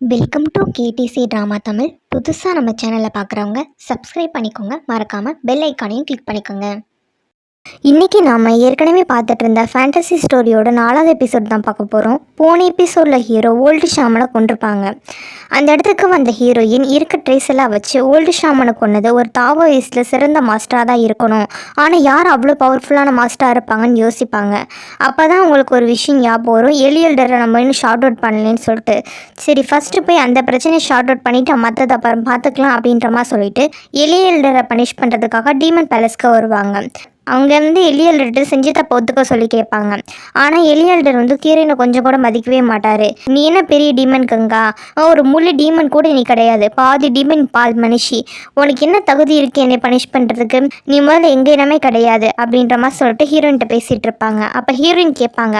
Welcome to KTC drama Tamil புதுசாக நம்ம சேனலில் பார்க்குறவங்க சப்ஸ்கிரைப் பண்ணிக்கோங்க. மறக்காமல் பெல் ஐக்கானையும் கிளிக் பண்ணிக்கோங்க. இன்றைக்கி நாம் ஏற்கனவே பார்த்துட்டு இருந்த ஃபேண்டசி ஸ்டோரியோட நாலாவது எபிசோட் தான் பார்க்க போகிறோம் போன எபிசோடில் ஹீரோ ஓல்டு ஷாமனை கொண்டிருப்பாங்க அந்த இடத்துக்கு வந்த ஹீரோயின் இருக்க ட்ரேஸ் எல்லாம் வச்சு ஓல்டு ஷாமனை கொன்னது ஒரு தாவோயிஸ்டில் சிறந்த மாஸ்டராக தான் இருக்கணும். ஆனால் யார் அவ்வளோ பவர்ஃபுல்லான மாஸ்டராக இருப்பாங்கன்னு யோசிப்பாங்க. அப்போ தான் அவங்களுக்கு ஒரு விஷயம் ஞாபகம் வரும். எலியல்டரை நம்ம இன்னும் ஷார்ட் அவுட் பண்ணலன்னு சொல்லிட்டு சரி ஃபஸ்ட்டு போய் அந்த பிரச்சனையை ஷார்ட் அவுட் பண்ணிவிட்டு மற்றதை அப்புறம் பார்த்துக்கலாம் அப்படின்ற மாதிரி சொல்லிட்டு எலியல்டரை பனிஷ் பண்ணுறதுக்காக டீமன் பேலஸ்க்கு வருவாங்க. அங்கேருந்து எலியல்டர்கிட்ட செஞ்சு தப்ப ஒத்துக்க சொல்லி கேட்பாங்க. ஆனால் எலியல்டர் வந்து கீரைனை கொஞ்சம் கூட மதிக்கவே மாட்டார். நீ என்ன பெரிய டீமன் கங்கா? ஒரு முழு டீமன் கூட நீ கிடையாது. பாதி டீமன் பால் மனுஷி. உனக்கு என்ன தகுதி இருக்கு என்னை பனிஷ் பண்ணுறதுக்கு நீ முதல்ல எங்க இனமே கிடையாது அப்படின்ற மாதிரி சொல்லிட்டு ஹீரோயின்ட்ட பேசிகிட்டு இருப்பாங்க. அப்போ ஹீரோயின் கேட்பாங்க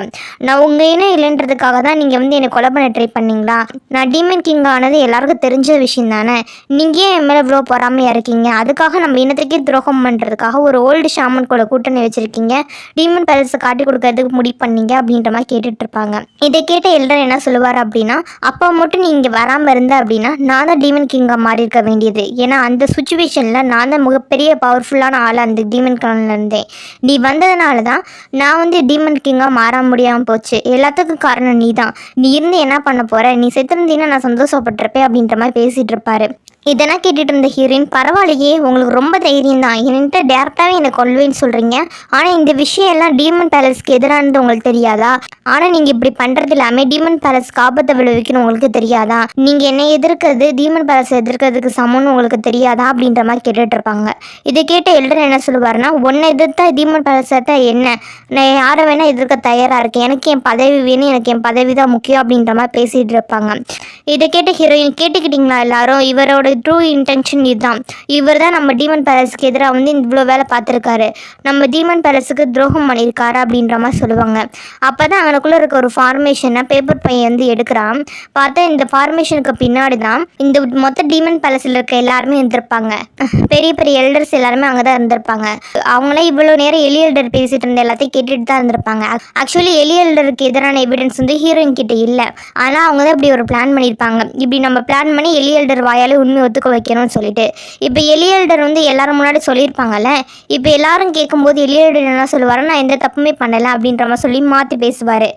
நான் உங்கள் இனம் இல்லைன்றதுக்காக தான் நீங்கள் வந்து என்னை கொலை பண்ண ட்ரை பண்ணீங்களா? நான் டீமன் கிங் ஆனது எல்லாருக்கும் தெரிஞ்ச விஷயம் தானே? நீங்கள் ஏன் என் மேலே இவ்வளோ பொறாமையாக இருக்கீங்க? அதுக்காக நம்ம இனத்துக்கே துரோகம் பண்ணுறதுக்காக ஒரு ஓல்டு ஷாமன் கூட கூட்டணி வச்சுருக்கீங்க. டீமன் பேலஸை காட்டி கொடுக்கறதுக்கு முடிவு பண்ணீங்க அப்படின்ற மாதிரி கேட்டுட்டு இருப்பாங்க. இதை கேட்ட எல்டர் என்ன சொல்லுவார் அப்படின்னா அப்போ மட்டும் நீ இங்கே வராமல் இருந்த அப்படின்னா நான் தான் டீமன் கிங்காக மாறி இருக்க வேண்டியது. ஏன்னா அந்த சுச்சுவேஷனில் நான் தான் மிகப்பெரிய பவர்ஃபுல்லான ஆள் அந்த டீமன் கிளானில் இருந்தேன். நீ வந்ததுனால தான் நான் வந்து டீமன் கிங்காக மாற முடியாமல் போச்சு. எல்லாத்துக்கும் காரணம் நீ தான். நீ இருந்து என்ன பண்ண போற? நீ செத்துருந்தீங்கன்னா நான் சந்தோஷப்பட்டிருப்பேன் அப்படின்ற மாதிரி பேசிகிட்டு இருப்பாரு. இதெல்லாம் கேட்டுட்டு இருந்த ஹீரோயின் பரவாயில்லையே உங்களுக்கு ரொம்ப தைரியம் தான். என்கிட்ட டேரெக்டாகவே என்னை கொள்வேன்னு சொல்கிறீங்க ஆனால் இந்த விஷயம் எல்லாம் டீமன் பேலஸ்க்கு எதிரானது உங்களுக்கு தெரியாதா? ஆனால் நீங்கள் இப்படி பண்ணுறது எல்லாமே டீமன் பேலஸ்க்கு ஆபத்தை விளைவிக்கணும் உங்களுக்கு தெரியாதா? நீங்கள் என்னை எதிர்க்கிறது டீமன் பேலஸ் எதிர்க்கிறதுக்கு சமம்னு உங்களுக்கு தெரியாதா? அப்படின்ற மாதிரி கேட்டுட்டு இருப்பாங்க. இதை கேட்ட எல்டர் என்ன சொல்லுவாருன்னா ஒன்றை எதிர்த்தா டீமன் பேலஸ் எடுத்தா என்ன? நான் யாரை வேணால் எதிர்க்க தயாராக இருக்கேன். எனக்கு என் பதவி வேணும். எனக்கு என் பதவி தான் முக்கியம். அப்படின்ற மாதிரி பேசிகிட்டு இருப்பாங்க. இதை கேட்ட ஹீரோயின் கேட்டுக்கிட்டீங்களா எல்லாரும்? இவரோட ட்ரூ இன்டென்ஷன் இதுதான். இவர் தான் நம்ம டீமன் பேலஸ்க்கு எதிராக வந்து இவ்வளோ வேலை பார்த்துருக்காரு. நம்ம டீமன் பேலஸுக்கு துரோகம் பண்ணியிருக்காரு அப்படின்ற மாதிரி சொல்லுவாங்க. அப்போ தான் அவனுக்குள்ளே இருக்க ஒரு ஃபார்மேஷனை பேப்பர் பையன் வந்து எடுக்கிறான். பார்த்தா இந்த ஃபார்மேஷனுக்கு பின்னாடி தான் இந்த மொத்த டீமன் பேலஸில் இருக்க எல்லாருமே இருந்திருப்பாங்க. பெரிய பெரிய எல்டர்ஸ் எல்லாருமே அங்கே தான் இருந்திருப்பாங்க. அவங்களே இவ்வளோ நேரம் எலி எல்டர் பேசிட்டு இருந்த எல்லாத்தையும் கேட்டுட்டு தான் இருந்திருப்பாங்க. ஆக்சுவலி எலி எல்டருக்கு எதிரான எவிடன்ஸ் வந்து ஹீரோயின் கிட்ட இல்லை. ஆனால் அவங்க தான் இப்படி ஒரு பிளான் பண்ணியிருப்பாங்க. இப்படி நம்ம பிளான் பண்ணி எலி எல்டர் வாயாலே உண்மை ஒத்துக்க வைக்கணும்னு சொல்லிட்டு. இப்போ எலியல்டர் வந்து எல்லாரும் முன்னாடி சொல்லியிருப்பாங்கல்ல இப்போ எல்லாரும் கேட்கும்போது எலியல்டர் என்ன சொல்லுவார்? நான் எந்த தப்புமே பண்ணலை அப்படின்ற மாதிரி சொல்லி மாற்றி பேசுவார்.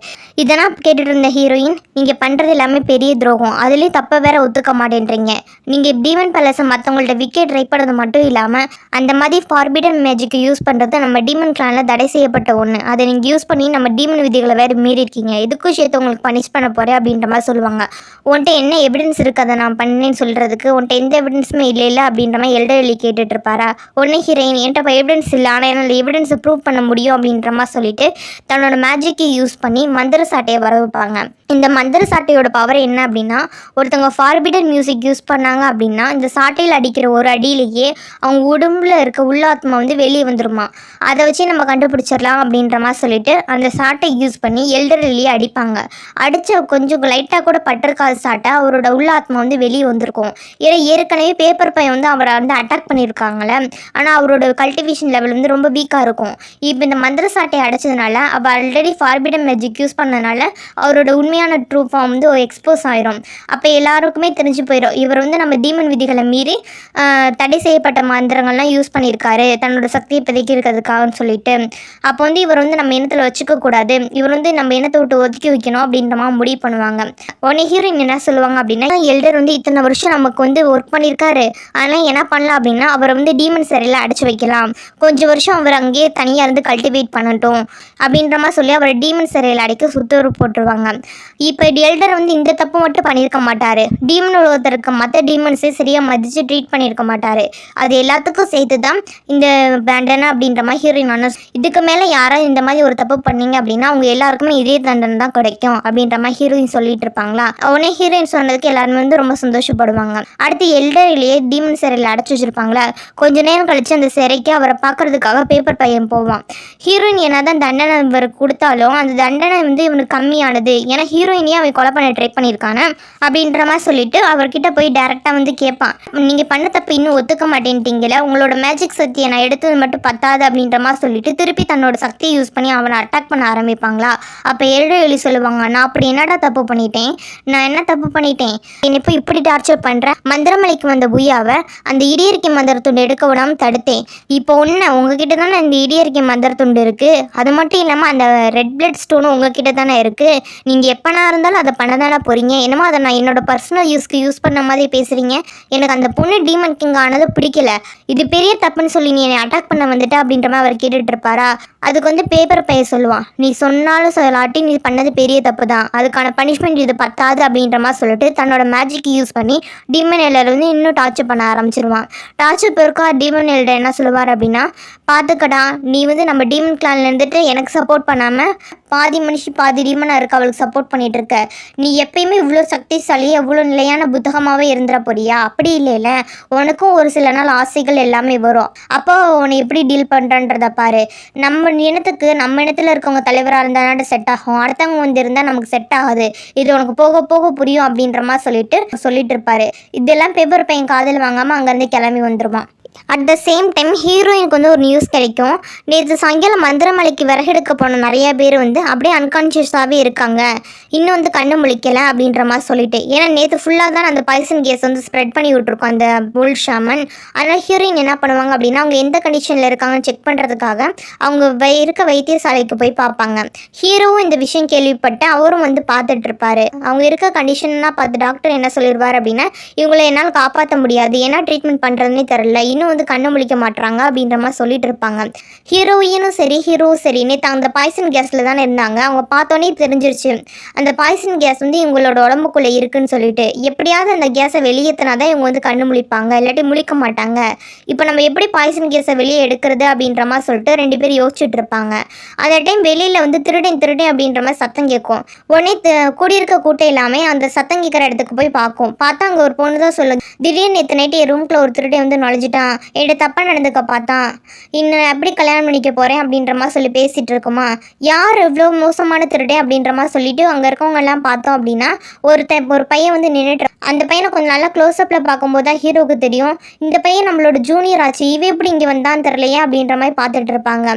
இதெல்லாம் கேட்டுட்டு இருந்த ஹீரோயின் நீங்கள் பண்ணுறது எல்லாமே பெரிய துரோகம். அதுலேயும் தப்பை வேற ஒத்துக்க மாட்டேன்றீங்க. நீங்கள் டீமன் பேலஸை மற்றவங்கள்ட்ட விக்கெட் ட்ரை பண்ணுறது மட்டும் இல்லாமல் அந்த மாதிரி ஃபார்பிடன் மேஜிக்கை யூஸ் பண்ணுறது நம்ம டீமன் கிளானில் தடை செய்யப்பட்ட ஒன்று அதை நீங்கள் யூஸ் பண்ணி நம்ம டீமன் விதிகளை வேறு மீறி இருக்கீங்க. இதுக்கும் சேர்த்து உங்களுக்கு பனிஷ் பண்ண போகிறேன் அப்படின்ற மாதிரி சொல்லுவாங்க. உன்கிட்ட என்ன எவிடன்ஸ் இருக்குது அதை நான் பண்ணேன்னு சொல்கிறதுக்கு உன்ட்ட எந்த எவிடன்ஸுமே இல்லை இல்லை அப்படின்ற மாதிரி எல்டர்லி கேட்டுட்டு இருப்பாரா உடனே ஹீரோயின் என்கிட்ட எவிடன்ஸ் இல்லை. ஆனால் என்னால் எவிடன்ஸை ப்ரூவ் பண்ண முடியும் அப்படின்ற மாதிரி சொல்லிட்டு தன்னோட மேஜிக்கை யூஸ் பண்ணி மந்திர சாட்டையை வர வைப்பாங்க இந்த மந்திர சாட்டையோட பவர் என்ன அப்படின்னா ஒருத்தவங்க ஃபார்பிடன் மியூசிக் யூஸ் பண்ணாங்க அப்படின்னா இந்த சாட்டையில் அடிக்கிற ஒரு அடியிலேயே அவங்க உடம்புல இருக்க உள்ளாத்மா வந்து வெளியே வந்துருமா? அதை வச்சு நம்ம கண்டுபிடிச்சிடலாம் அப்படின்ற மாதிரி சொல்லிட்டு அந்த சாட்டை யூஸ் பண்ணி எல்டர்லியே அடிப்பாங்க. அடித்த கொஞ்சம் லைட்டாக கூட பட்டிருக்காத சாட்டை அவரோட உள்ளாத்மா வந்து வெளியே வந்திருக்கும். ஏன்னா ஏற்கனவே பேப்பர் பையன் வந்து அவரை வந்து அட்டாக் பண்ணியிருக்காங்கள ஆனால் அவரோட கல்டிவேஷன் லெவல் வந்து ரொம்ப வீக்காக இருக்கும். இப்போ இந்த மந்திர சாட்டை அடைச்சதுனால அவள் ஆல்ரெடி ஃபார்பிடன் மேஜிக் யூஸ் பண்ணனால அவரோட உண்மையான ட்ரூ ஃபார்ம் வந்து எக்ஸ்போஸ் ஆயிரும். அப்போ எல்லாருக்குமே தெரிஞ்சு போயிடும் இவர் வந்து நம்ம தீமன் விதிகளை மீறி தடை செய்யப்பட்ட மந்திரங்கள்லாம் யூஸ் பண்ணியிருக்காரு. தன்னோட சக்தியை பதிக்கிறதுக்காகன்னு சொல்லிட்டு. அப்போ வந்து இவர் வந்து நம்ம இனத்தில் வச்சுக்க கூடாது. இவர் வந்து நம்ம இனத்தை விட்டு ஒதுக்கி வைக்கணும் அப்படின்ற மாதிரி முடிவு பண்ணுவாங்க. உடனே ஹீரோயின் என்ன சொல்லுவாங்க அப்படின்னா எல்டர் வந்து இத்தனை வருஷம் நமக்கு வந்து ஒர்க் பண்ணியிருக்காரு அதனால் என்ன பண்ணலாம் அப்படின்னா அவரை வந்து டீமன் சிறையில் அடைச்சி வைக்கலாம். கொஞ்சம் வருஷம் அவர் அங்கேயே தனியாக இருந்து கல்டிவேட் பண்ணட்டும் அப்படின்ற மாதிரி சொல்லி அவரை டீமன் சிறையில் அடைக்க சுத்தூர் போட்டுருவாங்க. இப்போ எல்டர் வந்து இந்த தப்பு மட்டும் பண்ணியிருக்க மாட்டார். டீமன் ஒருத்தருக்கு மற்ற டீமன்ஸே சரியாக மதித்து ட்ரீட் பண்ணியிருக்க மாட்டார். அது எல்லாத்துக்கும் சேர்த்து தான் இந்த பேண்டனா அப்படின்ற மாதிரி ஹீரோயின் அண்ணா இதுக்கு மேலே யாராவது இந்த மாதிரி ஒரு தப்பு பண்ணீங்க அப்படின்னா அவங்க எல்லாருக்குமே இதே தண்டனை தான் கிடைக்கும் அப்படின்ற மாதிரி ஹீரோயின் சொல்லிட்டு இருப்பாங்களா? உடனே ஹீரோயின் சொன்னதுக்கு எல்லாருமே வந்து ரொம்ப சந்தோஷப்படுவாங்க. அடுத்து எல்டர்லேயே எல்டரிலேயே டீமன் சிறையில் அடைச்சி வச்சிருப்பாங்களா? கொஞ்ச நேரம் கழித்து அந்த சிறைக்கு அவரை பார்க்கறதுக்காக பேப்பர் பையன் போவான். ஹீரோயின் என்ன தான் தண்டனை இவர் கொடுத்தாலும் அந்த தண்டனை வந்து இவனுக்கு கம்மியானது. ஏன்னா ஹீரோ ஹீரோயினியை அவன் கொலை பண்ண ட்ரை பண்ணியிருக்கானே அப்படின்ற மாதிரி சொல்லிட்டு அவர்கிட்ட போய் டேரெக்டாக வந்து கேட்பான். நீங்கள் பண்ண தப்பு இன்னும் ஒத்துக்க மாட்டேன்ட்டீங்களே உங்களோட மேஜிக் சக்தியை நான் எடுத்தது மட்டும் பத்தாது அப்படின்ற மாதிரி சொல்லிட்டு திருப்பி தன்னோட சக்தியை யூஸ் பண்ணி அவனை அட்டாக் பண்ண ஆரம்பிப்பாங்களா? அப்போ எழுத எழுதி சொல்லுவாங்க நான் அப்படி என்னடா தப்பு பண்ணிட்டேன்? நான் என்ன தப்பு பண்ணிட்டேன்? என்னை இப்போ இப்படி டார்ச்சர் பண்ணுறேன் மந்திரமலைக்கு வந்த புய்யாவை அந்த இடியறிக்கை மந்திரத்துண்டு எடுக்க விடாமல் தடுத்தேன். இப்போ ஒன்று உங்ககிட்ட தானே இந்த இடியறிக்கை மந்திரத்துண்டு இருக்குது அது மட்டும் இல்லாமல் அந்த ரெட் பிளட் ஸ்டோனும் உங்ககிட்ட தானே இருக்குது நீங்கள் எப்போனா இருந்தாலும் அதை பண்ண தானே போகிறீங்க என்னமோ அதை நான் என்னோட பர்சனல் யூஸ்க்கு யூஸ் பண்ண மாதிரி பேசுகிறீங்க எனக்கு அந்த பொண்ணு டீமன் கிங் ஆனது பிடிக்கல. இது பெரிய தப்புன்னு சொல்லி நீ என்னை அட்டாக் பண்ண வந்துட்ட அப்படின்ற மாதிரி அவர் கேட்டுட்டு இருப்பாரா? அதுக்கு வந்து பேப்பர் பைய சொல்லுவான். நீ சொன்னாலும் சொல்லாட்டி நீ பண்ணது பெரிய தப்பு தான் அதுக்கான பனிஷ்மெண்ட் இது பத்தாது அப்படின்ற மாதிரி சொல்லிட்டு தன்னோட மேஜிக் யூஸ் பண்ணி டீமன் எல்லர் வந்து இன்னும் டார்ச்சர் பண்ண ஆரம்பிச்சிருவான். டார்ச்சர் பெருக்கா டீமன் எல்டர் என்ன சொல்லுவார் அப்படின்னா பார்த்துக்கடா நீ வந்து நம்ம டீமன் கிளான்ல இருந்துட்டு எனக்கு சப்போர்ட் பண்ணாமல் பாதி மனுஷி பாதி டீமனாக இருக்க அவளுக்கு சப்போர்ட் பண்ணிட்டு இருக்க நீ எப்பயுமே இவ்வளோ சக்திசாலி எவ்வளோ நிலையான புத்தகமாகவே இருந்துட போறியா? அப்படி இல்லைல்ல உனக்கும் ஒரு சில நாள் ஆசைகள் எல்லாமே வரும். அப்போ உன்னை எப்படி டீல் பண்ணுறன்றத பாரு. நம்ம இனத்துக்கு நம்ம இனத்தில் இருக்கவங்க தலைவராக இருந்தால் செட் ஆகும்? அடுத்தவங்க வந்து இருந்தால் நமக்கு செட் ஆகாது. இது உனக்கு போக போக புரியும் அப்படின்ற மாதிரி சொல்லிட்டு சொல்லிட்டு இருப்பாரு. இதெல்லாம் பேப்பர் பையன் காதில் வாங்காமல் அங்கேருந்து கிளம்பி வந்துடுவான் அட் த சேம் டைம் ஹீரோயினுக்கு வந்து ஒரு நியூஸ் கிடைக்கும். நேற்று சாயங்காலம் மந்திரமலைக்கு விறகெடுக்க போன நிறைய பேர் வந்து அப்படியே அன்கான்ஷியஸாகவே இருக்காங்க. இன்னும் வந்து கண்ணு முழிக்கல அப்படின்ற மாதிரி சொல்லிட்டு. ஏன்னா நேற்று ஃபுல்லாக தான் அந்த பாய்சன் கேஸ் வந்து ஸ்ப்ரெட் பண்ணி விட்ருக்கோம் அந்த புல் ஷாமன் அதனால் ஹீரோயின் என்ன பண்ணுவாங்க அப்படின்னா அவங்க எந்த கண்டிஷனில் இருக்காங்கன்னு செக் பண்ணுறதுக்காக அவங்க வை இருக்க வைத்தியசாலைக்கு போய் பார்ப்பாங்க. ஹீரோவும் இந்த விஷயம் கேள்விப்பட்டு அவரும் வந்து பார்த்துட்டு இருப்பாரு அவங்க இருக்க கண்டிஷன்லாம் பார்த்து டாக்டர் என்ன சொல்லிடுவார் அப்படின்னா இவங்களை என்னால் காப்பாற்ற முடியாது. ஏன்னா ட்ரீட்மெண்ட் பண்ணுறதுனே தெரில இன்னும் வந்து கண்ணு முழிக்க மாட்றாங்க அப்படின்ற மாதிரி சொல்லிட்டு இருப்பாங்க ஹீரோயினும் சரி ஹீரோவும் சரி. நேற்று அந்த பாய்சன் கேஸில் தானே இருந்தாங்க. அவங்க பார்த்தோன்னே தெரிஞ்சிருச்சு. அந்த பாய்சன் கேஸ் வந்து இவங்களோட உடம்புக்குள்ளே இருக்குன்னு சொல்லிட்டு. எப்படியாவது அந்த கேஸை வெளியேற்றினா தான் இவங்க வந்து கண்ணு முழிப்பாங்க. இல்லாட்டி முழிக்க மாட்டாங்க. இப்போ நம்ம எப்படி பாய்சன் கேஸை வெளியே எடுக்கிறது அப்படின்ற மாதிரி சொல்லிட்டு ரெண்டு பேரும் யோசிச்சுட்டு இருப்பாங்க அந்த டைம் வெளியில் வந்து திருடன் திருடன் அப்படின்ற மாதிரி சத்தம் கேட்கும். உடனே கூடியிருக்க கூட்டம் எல்லாமே அந்த சத்தம் கேட்குற இடத்துக்கு போய் பார்க்கும். பார்த்தா அங்கே ஒரு பொண்ணு தான் சொல்லுங்க திடீர்னு நேற்று நைட்டு என் ஒரு திருடன் வந்து நுழைஞ்சிட்டான். என்கிட்ட தப்பாக நடந்துக்க பார்த்தான் இன்னும் எப்படி கல்யாணம் பண்ணிக்க போகிறேன் அப்படின்ற மாதிரி சொல்லி பேசிகிட்டு இருக்குமா? யார் இவ்வளோ மோசமான திருடே? அப்படின்ற மாதிரி சொல்லிட்டு அங்கே இருக்கவங்க எல்லாம் பார்த்தோம் அப்படின்னா ஒருத்த ஒரு பையன் வந்து நின்றுட்டு அந்த பையனை கொஞ்சம் நல்லா க்ளோஸ்அப்பில் பார்க்கும்போது தான் ஹீரோவுக்கு தெரியும். இந்த பையன் நம்மளோட ஜூனியர் ஆச்சு. இவன் எப்படி இங்கே வந்தான்னு தெரிலையே அப்படின்ற மாதிரி பார்த்துட்டு இருப்பாங்க.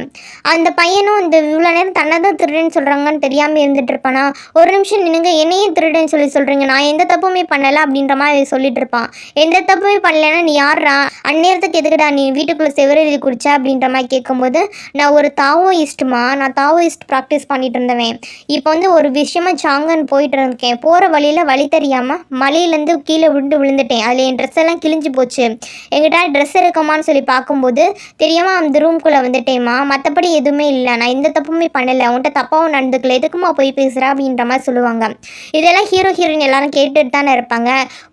அந்த பையனும் இந்த இவ்வளோ நேரம் தன்னை தான் திருடுன்னு சொல்கிறாங்கன்னு தெரியாமல் இருந்துட்டு இருப்பானா? ஒரு நிமிஷம் நின்னுங்க என்னையும் திருடுன்னு சொல்லி சொல்கிறீங்க நான் எந்த தப்புமே பண்ணலை அப்படின்ற மாதிரி சொல்லிட்டு இருப்பான். எந்த தப்புமே பண்ணலைன்னா நீ யார்ரா? அந்நேரத்துக்கு எதுக்குடா நீ வீட்டுக்குள்ளே செவரெழுதி குடிச்ச அப்படின்ற மாதிரி கேட்கும்போது நான் ஒரு தாவோயிஸ்ட்டுமா நான் தாவோயிஸ்ட் ப்ராக்டிஸ் பண்ணிட்டு இருந்தேன் இப்போ வந்து ஒரு விஷயமா சாங்கன்னு போயிட்டு இருக்கேன். போகிற வழியில் வழி தெரியாமல் மலையிலேருந்து கீழே விழுந்து விழுந்துட்டேன். அதில் என் ட்ரெஸ் எல்லாம் கிழிஞ்சு போச்சு. எங்கிட்ட ட்ரெஸ் இருக்குமான்னு சொல்லி பார்க்கும்போது தெரியாமல் அந்த ரூம்குள்ளே வந்துட்டேம்மா. மற்றபடி எதுவுமே இல்லை. நான் எந்த தப்புமே பண்ணலை. உன்கிட்ட தப்பாகவும் நடந்துக்கல. எதுக்குமா போய் பேசுகிற அப்படின்ற மாதிரி சொல்லுவாங்க. இதெல்லாம் ஹீரோ ஹீரோயின் எல்லாரும் கேட்டுட்டு தானே இருப்பாங்க.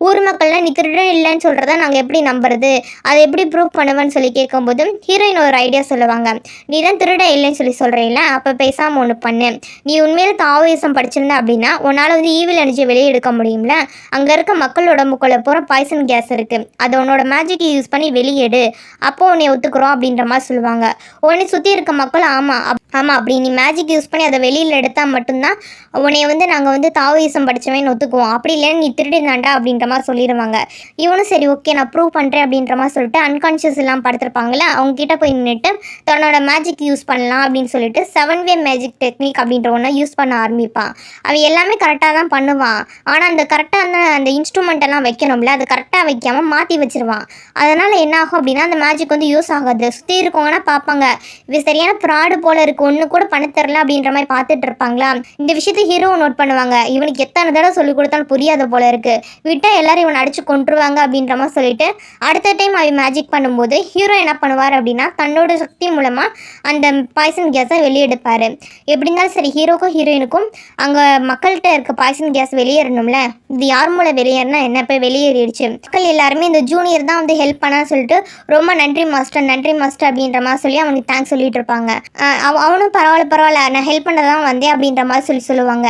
ஊர் மக்கள்லாம் நீ திருடன் இல்லைன்னு சொல்கிறத நாங்கள் எப்படி நம்புறது? அதை எப்படி எப்படி ப்ரூவ் பண்ணுவேன்னு சொல்லி கேட்கும்போது ஹீரோயின் ஒரு ஐடியா சொல்லுவாங்க. நீ தான் திருட இல்லைன்னு சொல்லி சொல்கிறீங்கள அப்போ பேசாமல் ஒன்று பண்ணு. நீ உண்மையில தாவோயிசம் படிச்சிருந்த அப்படின்னா உன்னால் வந்து ஈவில் எனர்ஜி வெளியே எடுக்க முடியும்ல? அங்கே இருக்க மக்கள் உடம்புக்குள்ளே போகிற பாய்சன் கேஸ் இருக்குது அதை உன்னோட மேஜிக்கை யூஸ் பண்ணி வெளியேடு அப்போ உன்னை ஒத்துக்குறோம் அப்படின்ற மாதிரி சொல்லுவாங்க. உன்னை சுற்றி இருக்க மக்கள் ஆமாம் ஆமாம் அப்படி நீ மேஜிக் யூஸ் பண்ணி அதை வெளியில் எடுத்தால் மட்டும்தான் உன்னை வந்து நாங்கள் வந்து தாவோயிசம் படித்தவன் ஒத்துக்குவோம். அப்படி இல்லைன்னு நீ திருடினாண்டா அப்படின்ற மாதிரி சொல்லிடுவாங்க இவனும் சரி ஓகே நான் ப்ரூவ் பண்ணுறேன் அப்படின்ற மாதிரி சொல்லிட்டு அன்கான்ஷியஸ் எல்லாம் படுத்திருப்பாங்கல்ல அவங்க கிட்ட போய் நின்றுட்டு தன்னோட மேஜிக் யூஸ் பண்ணலாம் அப்படின்னு சொல்லிட்டு செவன் வே மேஜிக் டெக்னிக் அப்படின்ற ஒன்று யூஸ் பண்ண ஆரம்பிப்பான். அவன் எல்லாமே கரெக்டாக தான் பண்ணுவான். ஆனால் அந்த கரெக்டாக அந்த அந்த இன்ஸ்ட்ருமெண்ட் எல்லாம் வைக்கணும்ல அது கரெக்டாக வைக்காமல் மாற்றி வச்சிருவான். அதனால் என்ன ஆகும் அப்படின்னா அந்த மேஜிக் வந்து யூஸ் ஆகாது. சுற்றி இருக்கவங்கன்னா பார்ப்பாங்க. இது சரியான ஃப்ராடு போல இருக்கு ஒன்று கூட பண்ண தெரில அப்படின்ற மாதிரி பார்த்துட்டு இருப்பாங்களா? இந்த விஷயத்தை ஹீரோ நோட் பண்ணுவாங்க. இவனுக்கு எத்தனை தடவை சொல்லி கொடுத்தாலும் புரியாத போல இருக்கு. விட்டா எல்லாரும் இவனை அடிச்சு கொண்டுருவாங்க அப்படின்ற மாதிரி சொல்லிட்டு அடுத்த டைம் அவன் மேஜிக் மேஜிக் பண்ணும்போது ஹீரோ என்ன பண்ணுவார் அப்படின்னா தன்னோட சக்தி மூலமாக அந்த பாய்சன் கேஸை வெளியெடுப்பார். எப்படி இருந்தாலும் சரி ஹீரோக்கும் ஹீரோயினுக்கும் அங்கே மக்கள்கிட்ட இருக்க பாய்சன் கேஸ் வெளியேறணும்ல? இது யார் மூலம் வெளியேறினா என்ன போய் வெளியேறிடுச்சு? மக்கள் எல்லாருமே இந்த ஜூனியர் தான் வந்து ஹெல்ப் பண்ணா சொல்லிட்டு ரொம்ப நன்றி மாஸ்டர் நன்றி மாஸ்டர் அப்படின்ற மாதிரி சொல்லி அவனுக்கு தேங்க்ஸ் சொல்லிட்டு இருப்பாங்க. அவ- அவனும் பரவாயில்ல பரவாயில்ல நான் ஹெல்ப் பண்ண தான் வந்தேன் அப்படின்ற மாதிரி சொல்லி சொல்லுவாங்க.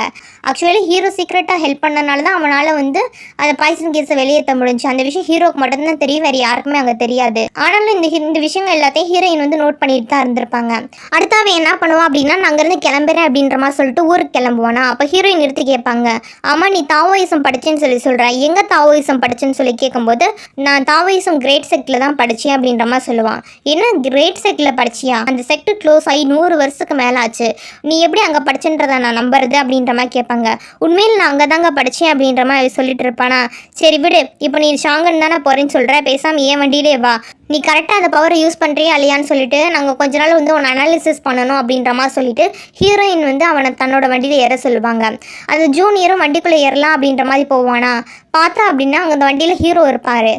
ஆக்சுவலி ஹீரோ சீக்ரெட்டாக ஹெல்ப் பண்ணனால தான் அவனால் வந்து அந்த பாய்சன் கேஸை வெளியேற்ற முடிஞ்சு அந்த விஷயம் ஹீரோக்கு மட்டும்தான் தெரியும் வேறு யாருக்குமே அங்கே தெரியும் தெரியாது. ஆனாலும் இந்த இந்த விஷயங்கள் எல்லாத்தையும் ஹீரோயின் வந்து நோட் பண்ணிட்டு தான் இருந்திருப்பாங்க. அடுத்து அவன் என்ன பண்ணுவான் அப்படின்னா நான் அங்கேருந்து கிளம்புறேன் அப்படின்ற மாதிரி சொல்லிட்டு ஊருக்கு கிளம்புவானா? அப்போ ஹீரோயின் நிறுத்தி கேட்பாங்க ஆமாம் நீ தாவோயிசம் படிச்சேன்னு சொல்லி சொல்ற. எங்கே தாவோயிசம் படிச்சேன்னு சொல்லி கேட்கும்போது நான் தாவோயிசம் கிரேட் செக்டில் தான் படித்தேன் அப்படின்ற மாதிரி சொல்லுவான். என்ன கிரேட் செக்டில் படிச்சியா? அந்த செக்ட் க்ளோஸ் ஆகி நூறு வருஷத்துக்கு மேலே ஆச்சு. நீ எப்படி அங்கே படிச்சுன்றதை நான் நம்புறது? அப்படின்ற மாதிரி கேட்பாங்க. உண்மையில் நான் அங்கே தாங்க படித்தேன் அப்படின்ற மாதிரி சொல்லிட்டு இருப்பானா? சரி விடு இப்போ நீ ஷாங்கன் தானே போகிறேன்னு சொல்கிற பேசாமல் ஏன் வண்டியிலே வா. বা நீ கரெக்டாக அந்த பவரை யூஸ் பண்ணுறியா இல்லையான்னு சொல்லிட்டு நாங்கள் கொஞ்ச நாள் வந்து உன்னை அனாலிசிஸ் பண்ணணும் அப்படின்ற மாதிரி சொல்லிட்டு ஹீரோயின் வந்து அவனை தன்னோட வண்டியில் ஏற சொல்லுவாங்க. அந்த ஜூனியரும் வண்டிக்குள்ளே ஏறலாம் அப்படின்ற மாதிரி போவானா? பார்த்தா அப்படின்னா அங்கே அந்த வண்டியில் ஹீரோ இருப்பார்.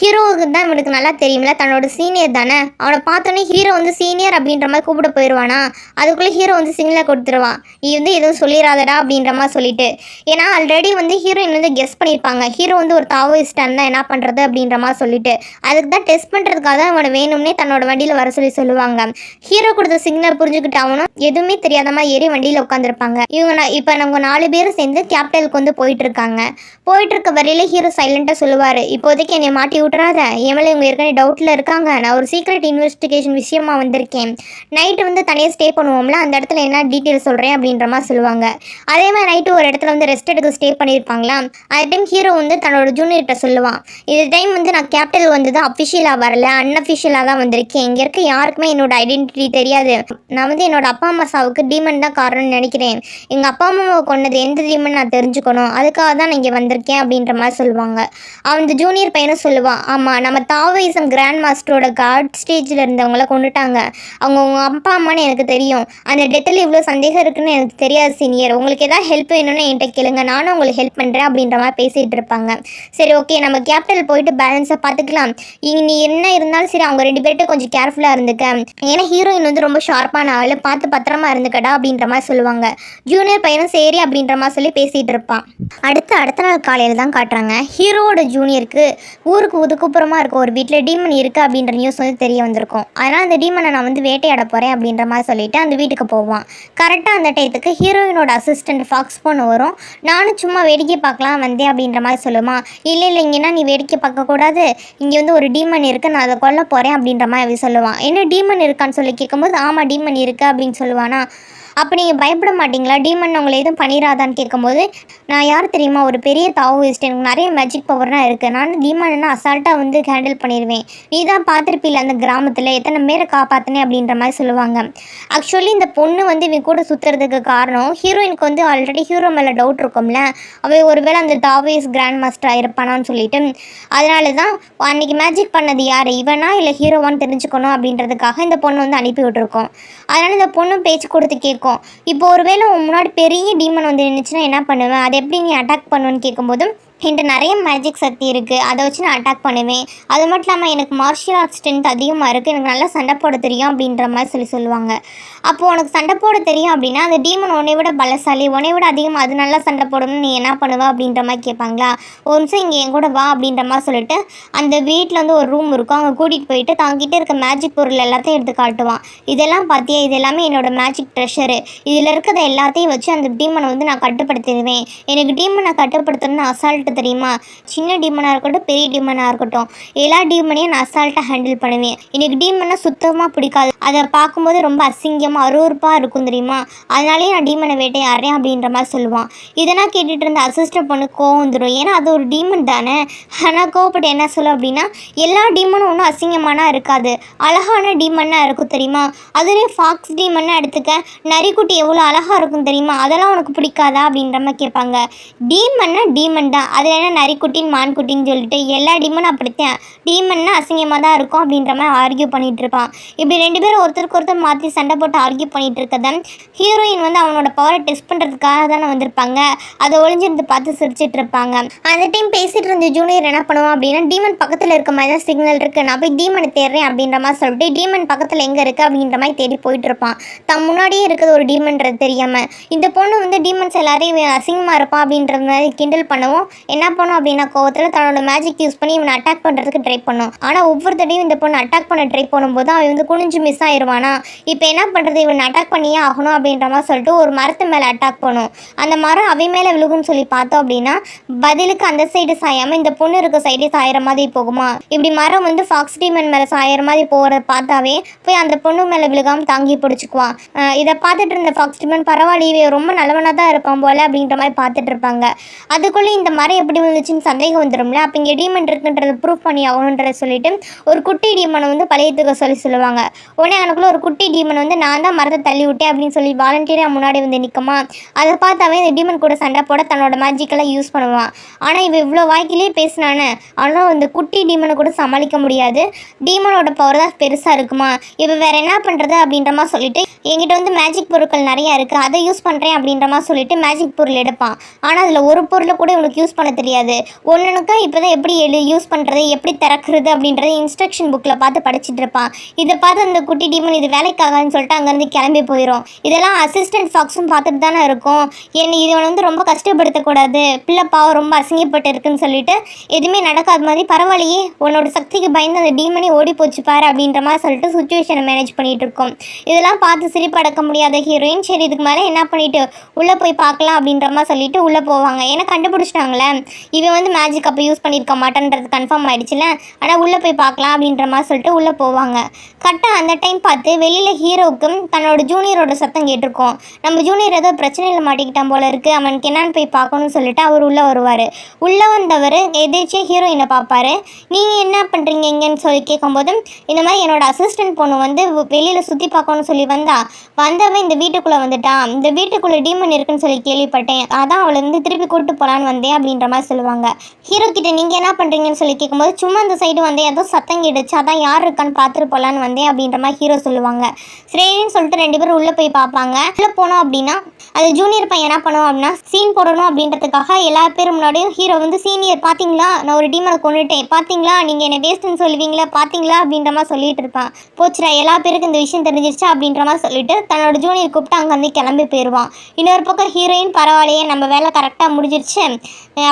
ஹீரோவுக்கு தான் இவனுக்கு நல்லா தெரியும்ல தன்னோட சீனியர் தானே? அவனை பார்த்தோன்னே ஹீரோ வந்து சீனியர் அப்படின்ற மாதிரி கூப்பிட போயிடுவானா அதுக்குள்ளே ஹீரோ வந்து சிங்கிளாக கொடுத்துருவான் நீ வந்து எதுவும் சொல்லிடாதடா அப்படின்ற மாதிரி சொல்லிட்டு. ஏன்னா ஆல்ரெடி வந்து ஹீரோயின் வந்து கெஸ் பண்ணியிருப்பாங்க ஹீரோ வந்து ஒரு தாவோயிஸ்டாக தான் என்ன பண்ணுறது அப்படின்ற மாதிரி சொல்லிட்டு. அதுக்கு தான் டெஸ்ட் பண்ணுறதுக்காக தான் அவனை வேணும்னே தன்னோட வண்டியில் வர சொல்லி சொல்லுவாங்க. ஹீரோ கொடுத்த சிக்னல் புரிஞ்சுக்கிட்டு அவனும் எதுவுமே தெரியாத மாதிரி ஏறி வண்டியில் உட்காந்துருப்பாங்க இவங்க நான் இப்போ நம்ம நாலு பேரும் சேர்ந்து கேபிட்டலுக்கு வந்து போயிட்டு இருக்காங்க போயிட்டு இருக்க வரையில ஹீரோ சைலண்டாக சொல்லுவார். இப்போதைக்கு என்னை மாட்டி விட்றாத எவ்வளோ இவங்க ஏற்கனவே டவுட்டில் இருக்காங்க. நான் ஒரு சீக்ரெட் இன்வெஸ்டிகேஷன் விஷயமா வந்திருக்கேன். நைட்டு வந்து தனியாக ஸ்டே பண்ணுவோம்ல அந்த இடத்துல என்ன டீட்டெயில் சொல்கிறேன் அப்படின்ற மாதிரி சொல்லுவாங்க. அதே மாதிரி நைட்டு ஒரு இடத்துல வந்து ரெஸ்ட் எடுக்க ஸ்டே பண்ணியிருப்பாங்களா அந்த டைம் ஹீரோ வந்து தன்னோட ஜூனியர்கிட்ட சொல்லுவான். இது டைம் வந்து நான் கேபிட்டல் வந்தது அஃபிஷியலாக வரல. அன்அஃபிஷியலாக தான் வந்திருக்கேன். இங்கே இருக்க யாருக்குமே என்னோட ஐடென்டிட்டி தெரியாது. நான் வந்து என்னோட அப்பா அம்மா சாவுக்கு டீமன் தான் காரணம்னு நினைக்கிறேன். எங்கள் அப்பா அம்மாவை கொண்டது எந்த டீமன் நான் தெரிஞ்சுக்கணும். அதுக்காக தான் நான் இங்கே வந்திருக்கேன் அப்படின்ற மாதிரி சொல்லுவாங்க. அவன் ஜூனியர் பையனும் சொல்லுவான் ஆமாம் நம்ம தாவோயிசம் கிராண்ட் மாஸ்டரோட கார்ட் ஸ்டேஜில் இருந்தவங்கள கொண்டுட்டாங்க. அவங்க உங்கள் அப்பா அம்மான்னு எனக்கு தெரியும். அந்த டெத்தில் இவ்வளோ சந்தேகம் இருக்குன்னு எனக்கு தெரியாது சீனியர் உங்களுக்கு ஏதாவது ஹெல்ப் வேணும்னு என்கிட்ட கேளுங்க. நானும் உங்களுக்கு ஹெல்ப் பண்ணுறேன் அப்படின்ற மாதிரி பேசிகிட்டு இருப்பாங்க. சரி ஓகே நம்ம கேபிட்டல் போயிட்டு பேலன்ஸை பார்த்துக்கலாம். இனி நீ என்ன இருந்தாலும் சரி அவங்க ரெண்டு பேர்கிட்ட கொஞ்சம் கேர்ஃபுல்லாக இருந்துக்க. ஏன்னா ஹீரோயின் வந்து ரொம்ப ஷார்ப்பான ஆள் பார்த்து பத்திரமா இருந்துக்கடா அப்படின்ற மாதிரி சொல்லுவாங்க. ஜூனியர் பையனும் சரி அப்படின்ற மாதிரி சொல்லி பேசிகிட்டு இருப்பான். அடுத்து அடுத்த நாள் காலையில் தான் காட்டுறாங்க. ஹீரோவோட ஜூனியருக்கு ஊருக்கு ஒதுக்குப்புறமா இருக்க ஒரு வீட்டில் டீமன் இருக்குது அப்படின்ற நியூஸ் வந்து தெரிய வந்திருக்கும். அதனால் அந்த டீமனை நான் வந்து வேட்டையாட போகிறேன் அப்படின்ற மாதிரி சொல்லிட்டு அந்த வீட்டுக்கு போவான். கரெக்டாக அந்த டயத்துக்கு ஹீரோயினோட அசிஸ்டன்ட் ஃபாக்ஸ் பொண்ணு வரும். நானும் சும்மா வேடிக்கை பார்க்கலாம் வந்தேன் அப்படின்ற மாதிரி சொல்லுமா. இல்லை இல்லை இங்கேனா நீ வேடிக்கை பார்க்கக்கூடாது. இங்கே வந்து ஒரு டீமன் இருக்குது நான் அதை கொல்ல போகிறேன் அப்படின்ற மாதிரி அவ சொல்லுவான். என்ன டீமன் இருக்கான்னு சொல்லி கேட்கும்போது ஆமாம் டீமன் இருக்குது அப்படின்னு சொல்லுவானா? அப்போ நீங்கள் பயப்பட மாட்டீங்களா? டீமன் உங்களை எதுவும் பண்ணிடாதான்னு கேட்கும்போது நான் யார் தெரியுமா? ஒரு பெரிய தாவோயிஸ்ட் எனக்கு நிறைய மேஜிக் பவர்லாம் இருக்குது நான் டீமன்னா அசால்ட்டாக வந்து ஹேண்டில் பண்ணிடுவேன் நீ தான் பார்த்துருப்பீல அந்த கிராமத்தில் எத்தனை பேரை காப்பாற்றினே அப்படின்ற மாதிரி சொல்லுவாங்க. ஆக்சுவலி இந்த பொண்ணு வந்து இவன் கூட சுற்றுறதுக்கு காரணம் ஹீரோயினுக்கு வந்து ஆல்ரெடி ஹீரோ மேலே டவுட் இருக்கும்ல. அவள் ஒருவேளை அந்த தாவோயிஸ் கிராண்ட் மாஸ்டராக இருப்பானான்னு சொல்லிட்டு அதனால தான் அன்னைக்கு மேஜிக் பண்ணது யார்? இவனா இல்லை ஹீரோவான்னு தெரிஞ்சுக்கணும் அப்படின்றதுக்காக இந்த பொண்ணு வந்து அனுப்பி விட்டுருக்கோம். அதனால் இந்த பொண்ணு பேச்சு கொடுத்து கேட்கும். இப்போ ஒருவேளை உன் முன்னாடி பெரிய டீமன் வந்து நின்றுச்சுன்னா என்ன பண்ணுவேன்? அதை எப்படி நீ அட்டாக் பண்ணுவேன்னு கேட்கும்போது என்கிட்ட நிறைய மேஜிக் சக்தி இருக்குது அதை வச்சு நான் அட்டாக் பண்ணுவேன். அது மட்டும் இல்லாமல் எனக்கு மார்ஷியல் ஆர்ட்ஸ் ஸ்ட்ரென்த் அதிகமாக இருக்குது எனக்கு நல்லா சண்டை போட தெரியும் அப்படின்ற மாதிரி சொல்லி சொல்லுவாங்க. அப்போது உனக்கு சண்டை போட தெரியும் அப்படின்னா அந்த டீமன் உன்னை விட பலசாலி உன்னை விட அதிகமாக அது நல்லா சண்டை போடணும்னு நீ என்ன பண்ணுவ அப்படின்ற மாதிரி கேட்பாங்களா? ஒரு நிமிஷம் இங்கே என் கூட வா அப்படின்ற மாதிரி சொல்லிட்டு அந்த வீட்டில் வந்து ஒரு ரூம் இருக்கும். அங்கே கூட்டிகிட்டு போயிட்டு தங்கிட்ட இருக்க மேஜிக் பொருள் எல்லாத்தையும் எடுத்து காட்டுவான். இதெல்லாம் பார்த்தியா? இது எல்லாமே என்னோட மேஜிக் ட்ரெஷரு இதில் இருக்கிறத எல்லாத்தையும் வச்சு அந்த டீமனை வந்து நான் கட்டுப்படுத்திடுவேன். எனக்கு டீமனை கட்டுப்படுத்தணும்னு அசால்ட் அசால்ட்டு தெரியுமா? சின்ன டீமனாக இருக்கட்டும் பெரிய டீமனாக இருக்கட்டும். எல்லா டீமனையும் நான் அசால்ட்டாக ஹேண்டில் பண்ணுவேன். எனக்கு டீமனை சுத்தமாக பிடிக்காது. அதை பார்க்கும்போது ரொம்ப அசிங்கமாக அருவருப்பாக இருக்கும் தெரியுமா? அதனாலேயே நான் டீமனை வேட்டையாடுறேன் அப்படின்ற மாதிரி சொல்லுவான். இதெல்லாம் கேட்டுட்டு இருந்த அசிஸ்டன்ட் பொண்ணு கோவம் வந்துடும் ஏன்னா அது ஒரு டீமன் தானே? ஆனால் கோவப்பட்டு என்ன சொல்லும் அப்படின்னா எல்லா டீமனும் ஒன்றும் அசிங்கமானா இருக்காது. அழகான டீமன்னாக இருக்கும் தெரியுமா? அதுலேயும் ஃபாக்ஸ் டீமன்னா எடுத்துக்க நரிக்குட்டி எவ்வளோ அழகாக இருக்கும் தெரியுமா? அதெல்லாம் உனக்கு பிடிக்காதா அப்படின்ற மாதிரி கேட்பாங்க. டீமன்னா டீமன் தான். அதில் என்ன நரிக்குட்டின் மான்குட்டின்னு சொல்லிட்டு எல்லா டீமனும் அப்படித்தான். டீமன்னா அசிங்கமாக தான் இருக்கும் அப்படின்ற மாதிரி ஆர்கியூ பண்ணிட்டு இருப்பான் இப்படி ரெண்டு பேரும் ஒருத்தருக்கு ஒருத்தர் மாற்றி சண்டை போட்டு ஆர்கியூ பண்ணிகிட்டு இருக்கதான் ஹீரோயின் வந்து அவனோட பவரை டெஸ்ட் பண்ணுறதுக்காக தானே வந்திருப்பாங்க. அதை ஒளிஞ்சிருந்து பார்த்து சிரிச்சிட்டு இருப்பாங்க. அந்த டைம் பேசிகிட்டு இருந்த ஜூனியர் என்ன பண்ணுவான் அப்படின்னா டீமன் பக்கத்தில் இருக்க மாதிரி தான் சிக்னல் இருக்கு. நான் போய் டீமனை தேடுறேன் அப்படின்ற மாதிரி சொல்லிட்டு டீமன் பக்கத்தில் எங்கே இருக்கு? அப்படின்ற மாதிரி தேடி போயிட்டு இருப்பான். தன் முன்னாடியே இருக்கிறது ஒரு டீமன்றது தெரியாமல் இந்த பொண்ணு வந்து டீமன்ஸ் எல்லாரையும் அசிங்கமாக இருப்பான் அப்படின்ற மாதிரி கிண்டல் பண்ணவும். என்ன பண்ணும் அப்படின்னா கோவத்தில் தன்னோட மேஜிக் யூஸ் பண்ணி இவனை அட்டாக் பண்ணுறதுக்கு ட்ரை பண்ணும். ஆனால் ஒவ்வொரு தடையும் இந்த பொண்ணு அட்டாக் பண்ண ட்ரை பண்ணும்போது அவன் வந்து குனிஞ்சு மிஸ் ஆயிடுவானா இப்போ என்ன பண்ணுறது இவன் அட்டாக் பண்ணியே ஆகணும் அப்படின்ற மாதிரி சொல்லிட்டு ஒரு மரத்து மேலே அட்டாக் பண்ணும். அந்த மரம் அவை மேலே விழுகும்னு சொல்லி பார்த்தோம் அப்படின்னா பதிலுக்கு அந்த சைடு சாயாமல் இந்த பொண்ணு இருக்க சைடு சாயிற மாதிரி போகுமா? இப்படி மரம் வந்து ஃபாக்ஸ் டீமன் மேலே சாயிற மாதிரி போகிறத பார்த்தாவே போய் அந்த பொண்ணு மேலே விழுகாமல் தாங்கி பிடிச்சிக்குவான். இதை பார்த்துட்டு இருந்த ஃபாக்ஸ் டீமன் பரவாயில்லையே ரொம்ப நல்லவனாக தான் இருப்பான் போல அப்படின்ற மாதிரி பார்த்துட்டு இருப்பாங்க. அதுக்குள்ளே இந்த மரம் எப்படி வந்துச்சுன்னு சந்தேகம் வந்துடும்ல அப்போ இங்கே டீமன் இருக்குன்றதை ப்ரூஃப் பண்ணி ஆகணுன்றத சொல்லிட்டு ஒரு குட்டி டீமனை வந்து பழையத்துக்க சொல்லி சொல்லுவாங்க. உடனே எனக்குள்ள ஒரு குட்டி டீமன் வந்து நான் தான் மரத்தை தள்ளி விட்டேன் அப்படின்னு சொல்லி வாலண்டியராக முன்னாடி வந்து நிற்குமா அதை பார்த்தாவே இந்த டீமன் கூட சண்டை போட தன்னோட மேஜிக்கெல்லாம் யூஸ் பண்ணுவான். ஆனால் இவன் இவ்வளோ வாய்க்கிலே பேசினானே. ஆனால் இந்த குட்டி டீமனை கூட சமாளிக்க முடியாது. டீமனோட பவர் தான் பெருசாக இருக்குமா? இப்போ வேற என்ன பண்ணுறது அப்படின்ற மாதிரி சொல்லிட்டு என்கிட்ட வந்து மேஜிக் பொருட்கள் நிறையா இருக்குது அதை யூஸ் பண்ணுறேன் அப்படின்ற மாதிரி சொல்லிட்டு மேஜிக் பொருள் எடுப்பான். ஆனால் அதில் ஒரு பொருளை கூட இவனுக்கு யூஸ் பண்ண தெரியாது. ஒன்றுனுக்கா இப்போ தான் எப்படி எழு யூஸ் பண்ணுறது எப்படி திறக்கிறது அப்படின்றது இன்ஸ்ட்ரக்ஷன் புக்கில் பார்த்து படிச்சுட்டு இருப்பான். இதை பார்த்து அந்த குட்டி டீமன் இது வேலைக்காகாதுன்னு சொல்லிட்டு அங்கேருந்து கிளம்பி போயிடும் இதெல்லாம் அசிஸ்டன்ட் ஃபாக்ஸும் பார்த்துட்டு தானே இருக்கும். என்னை இதை வந்து ரொம்ப கஷ்டப்படுத்தக்கூடாது. பிள்ளை பாவம் ரொம்ப அசிங்கப்பட்டு இருக்குன்னு சொல்லிட்டு எதுவுமே நடக்காத மாதிரி பரவாயில்லையே உன்னோட சக்திக்கு பயந்து அந்த டீமனே ஓடி போச்சு பாரு அப்படின்ற மாதிரி சொல்லிட்டு சுச்சுவேஷனை மேனேஜ் பண்ணிகிட்டு இருக்கோம். இதெல்லாம் பார்த்து சிரிப்படக்க முடியாத ஹீரோயின் சரி இதுக்கு மேலே என்ன பண்ணிட்டு உள்ளே போய் பார்க்கலாம் அப்படின்ற மாதிரி சொல்லிட்டு உள்ளே போவாங்க. ஏன்னா கண்டுபிடிச்சிட்டாங்களே. இவன் வந்து மேஜிக் அப்போ யூஸ் பண்ணியிருக்க மாட்டேன்றது கன்ஃபார்ம் ஆகிடுச்சுல ஆனால் உள்ளே போய் பார்க்கலாம் அப்படின்ற மாதிரி சொல்லிட்டு உள்ளே போவாங்க. கரெக்டாக அந்த டைம் பார்த்து வெளியில் ஹீரோவுக்கும் தன்னோட ஜூனியரோட சத்தம் கேட்டிருக்கோம். நம்ம ஜூனியர் ஏதோ பிரச்சனையில் மாட்டிக்கிட்டான் போல இருக்குது அவனுக்கு என்னன்னு போய் பார்க்கணும்னு சொல்லிட்டு அவர் உள்ளே வருவார். உள்ளே வந்தவர் எதிர்ச்சியாக ஹீரோயினை பார்ப்பாரு. நீங்கள் என்ன பண்ணுறீங்க இங்கேன்னு சொல்லி கேட்கும்போது இந்த மாதிரி என்னோட அசிஸ்டன்ட் பொண்ணு வந்து வெளியில் சுற்றி பார்க்கணும்னு சொல்லி வந்தா வந்தவன் இந்த வீட்டுக்குள்ளே வந்துட்டான். இந்த வீட்டுக்குள்ளே டீமன் இருக்குன்னு சொல்லி கேள்விப்பட்டேன். அதான் அவளை வந்து திருப்பி கூப்பிட்டு போகலான்னு வந்தேன் அப்படின்ற மாதிரி சொல்லுவாங்க. ஹீரோ கிட்ட நீங்கள் என்ன பண்ணுறீங்கன்னு சொல்லி கேட்கும்போது சும்மா அந்த சைடு வந்து ஏதோ சத்தம் கிடுச்சு அதான் யார் இருக்கான்னு பார்த்துட்டு போகலான்னு வந்தேன் அப்படின்ற மாதிரி ஹீரோ சொல்லுவாங்க. சரின்னு சொல்லிட்டு ரெண்டு பேரும் உள்ளே போய் பார்ப்பாங்க. உள்ளே போனோம் அப்படின்னா அது ஜூனியர் பையன் என்ன பண்ணுவோம் அப்படின்னா சீன் போடணும் அப்படின்றதுக்காக எல்லா பேரும் முன்னாடியும் ஹீரோ வந்து சீனியர் பார்த்தீங்களா? நான் ஒரு டீமரை கொண்டுட்டேன். பார்த்தீங்களா? நீங்கள் என்ன வேஸ்ட்டுன்னு சொல்லுவீங்களா? பார்த்தீங்களா? அப்படின்ற மாதிரி சொல்லிட்டு இருப்பான். போச்சுடா எல்லா பேருக்கும் இந்த விஷயம் தெரிஞ்சிருச்சா? அப்படின்ற மாதிரி சொல்லிட்டு தன்னோட ஜூனியர் கூப்பிட்டு அங்கேருந்து கிளம்பி போயிடுவான் இன்னொரு பக்கம் ஹீரோயின் பரவாயில்லையே நம்ம வேலை கரெக்டாக முடிஞ்சிருச்சு.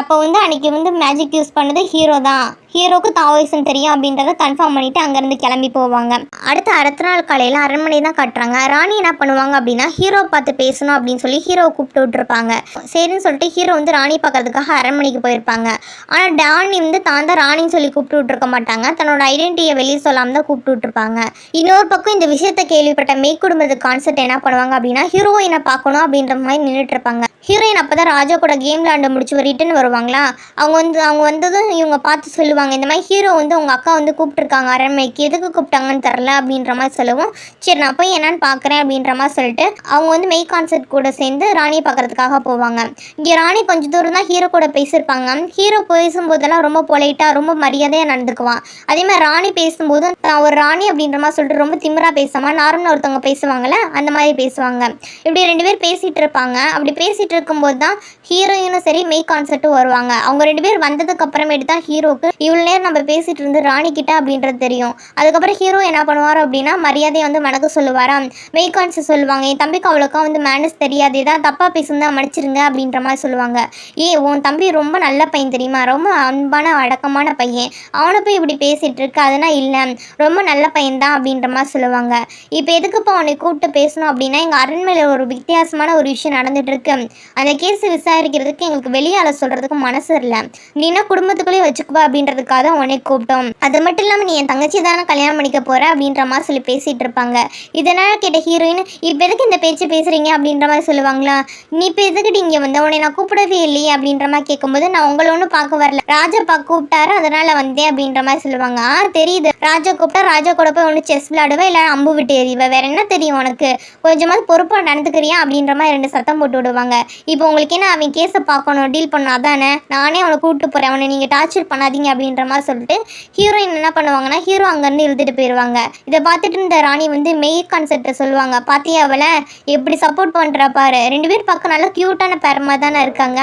அப்போ வந்து அன்னைக்கு வந்து மேஜிக் யூஸ் பண்ணது ஹீரோ தான். ஹீரோக்கு தாவோயிசம் தெரியும் அப்படின்றத கன்ஃபார்ம் பண்ணிட்டு அங்கேருந்து கிளம்பி போவாங்க. அடுத்த அடுத்த நாள் காலையில் அரண்மனை தான் கட்டுறாங்க. ராணி என்ன பண்ணுவாங்க அப்படின்னா ஹீரோ பார்த்து பேசணும் அப்படின்னு சொல்லி ஹீரோவை கூப்பிட்டு விட்டுருப்பாங்க. சரின்னு சொல்லிட்டு ஹீரோ வந்து ராணி பார்க்கறதுக்காக அரண்மனைக்கு போயிருப்பாங்க. ஆனால் டானி வந்து தான் தான் ராணின்னு சொல்லி கூப்பிட்டு விட்டுருக்க மாட்டாங்க. தன்னோட ஐடென்டிட்டியை வெளியே சொல்லாமல் தான் கூப்பிட்டு விட்டுருப்பாங்க. இன்னொரு பக்கம் இந்த விஷயத்தை கேள்விப்பட்ட மெய் குடும்பத்து கான்செப்ட் என்ன பண்ணுவாங்க அப்படின்னா ஹீரோயினை பார்க்கணும் அப்படின்ற மாதிரி நின்றுட்டு இருப்பாங்க. ஹீரோயின் அப்போ தான் ராஜா கூட கேம் விளாண்டு முடிச்சு ரிட்டன் வருவாங்களா? அவங்க வந்து அவங்க வந்ததும் இவங்க பார்த்து சொல்லுவாங்க இந்த மாதிரி ஹீரோ வந்து உங்கள் அக்கா வந்து கூப்பிட்டுருக்காங்க அரண்மைக்கு எதுக்கு கூப்பிட்டாங்கன்னு தெரில அப்படின்ற மாதிரி சொல்லவும். சரி நான் போய் என்னன்னு பார்க்குறேன் அப்படின்ற மாதிரி சொல்லிட்டு அவங்க வந்து மெய் கான்செர்ட் கூட சேர்ந்து ராணியை பார்க்குறதுக்காக போவாங்க. இங்கே ராணி கொஞ்சம் தூரம் தான் ஹீரோ கூட பேசியிருப்பாங்க. ஹீரோ பேசும்போதெல்லாம் ரொம்ப பொலைட்டாக ரொம்ப மரியாதையாக நடந்துக்குவான். அதே மாதிரி ராணி பேசும்போது நான் ஒரு ராணி அப்படின்ற மாதிரி சொல்லிட்டு ரொம்ப திமிரா பேசாமல் நார்மலாக ஒருத்தவங்க பேசுவாங்கல்ல அந்த மாதிரி பேசுவாங்க. இப்படி ரெண்டு பேர் பேசிகிட்டு இருப்பாங்க. அப்படி பேசிகிட்டு இருக்கும்போது தான் ஹீரோயினும் சரி மெய் கான்செர்ட்டும் வருவாங்க. அவங்க ரெண்டு பேர் வந்ததுக்கு அப்புறமேட்டு தான் ஹீரோக்கு இவ்வளோ நேரம் நம்ம பேசிகிட்டு இருந்து ராணி கிட்ட அப்படின்றது தெரியும். அதுக்கப்புறம் ஹீரோ என்ன பண்ணுவார் அப்படின்னா மரியாதையை வந்து வணக்கம் சொல்லுவாராம் மெய் சொல்லுவாங்க. என் தம்பிக்கு அவ்வளோக்கா வந்து மேனஸ் தெரியாது. தான் தப்பாக பேசுந்தா மன்னிச்சிருங்க அப்படின்ற மாதிரி சொல்லுவாங்க. ஏ உன் தம்பி ரொம்ப நல்ல பையன் தெரியுமா? ரொம்ப அன்பான அடக்கமான பையன். அவனை போய் இப்படி பேசிகிட்டு இருக்கு? அதெல்லாம் இல்லை. ரொம்ப நல்ல பையன் தான் அப்படின்ற மாதிரி சொல்லுவாங்க. இப்போ எதுக்குப்பா அவனை கூப்பிட்டு பேசணும் அப்படின்னா எங்கள் அரண்மையில் ஒரு வித்தியாசமான ஒரு விஷயம் நடந்துட்டு இருக்கு. அந்த கேஸ் விசாரிக்கிறதுக்கு எங்களுக்கு வெளியால சொல்கிறதுக்கு மனசு இல்லை நீனா குடும்பத்துக்குள்ளேயே வச்சுக்குவா அப்படின்றதுக்காக தான் உன்னை கூப்பிட்டோம். அது மட்டும் இல்லாமல் நீ என் தங்கச்சி தானே கல்யாணம் பண்ணிக்க போற அப்படின்ற மாதிரி சொல்லி பேசிகிட்டு இருப்பாங்க. இதனால் கேட்ட ஹீரோயின் இப்போ எதுக்கு இந்த பேச்சு பேசுகிறீங்க அப்படின்ற மாதிரி சொல்லுவாங்களா? நீ இப்போ எதுக்கிட்டு இங்கே வந்த? உன்னை நான் கூப்பிடவே இல்லையே அப்படின்ற மாதிரி கேட்கும்போது நான் உங்களை ஒன்றும் பார்க்க வரல. ராஜா கூப்பிட்டாரு அதனால வந்தேன் அப்படின்ற மாதிரி சொல்லுவாங்க. ஆ தெரியுது. ராஜா கூப்பிட்டா ராஜா கூட போய் ஒன்று செஸ் விளையாடுவேன் இல்லை அம்பு விட்டு எறிவேன் வேற என்ன தெரியும் உனக்கு? கொஞ்சமாவது பொறுப்பாக நடந்துக்கிறியா? அப்படின்ற மாதிரி ரெண்டு சத்தம் போட்டு விடுவாங்க. இப்போ உங்களுக்கு என்ன அவன் கேஸை பார்க்கணும் டீல் பண்ணாதான் தானே? நானே அவனை கூப்பிட்டு போகிறேன் அவனை நீங்கள் டார்ச்சர் பண்ணாதீங்க அப்படின்ற மாதிரி சொல்லிட்டு ஹீரோயின் என்ன பண்ணுவாங்கன்னா ஹீரோ அங்கேருந்து இழுத்துட்டு போயிடுவாங்க இதை பார்த்துட்டு இந்த ராணி வந்து மெய் கான்செப்டை சொல்லுவாங்க. பார்த்தியா அவளை? எப்படி சப்போர்ட் பண்ணுறா பாரு. ரெண்டு பேர் பார்க்க நல்லா க்யூட்டான பேரமாக தானே இருக்காங்க.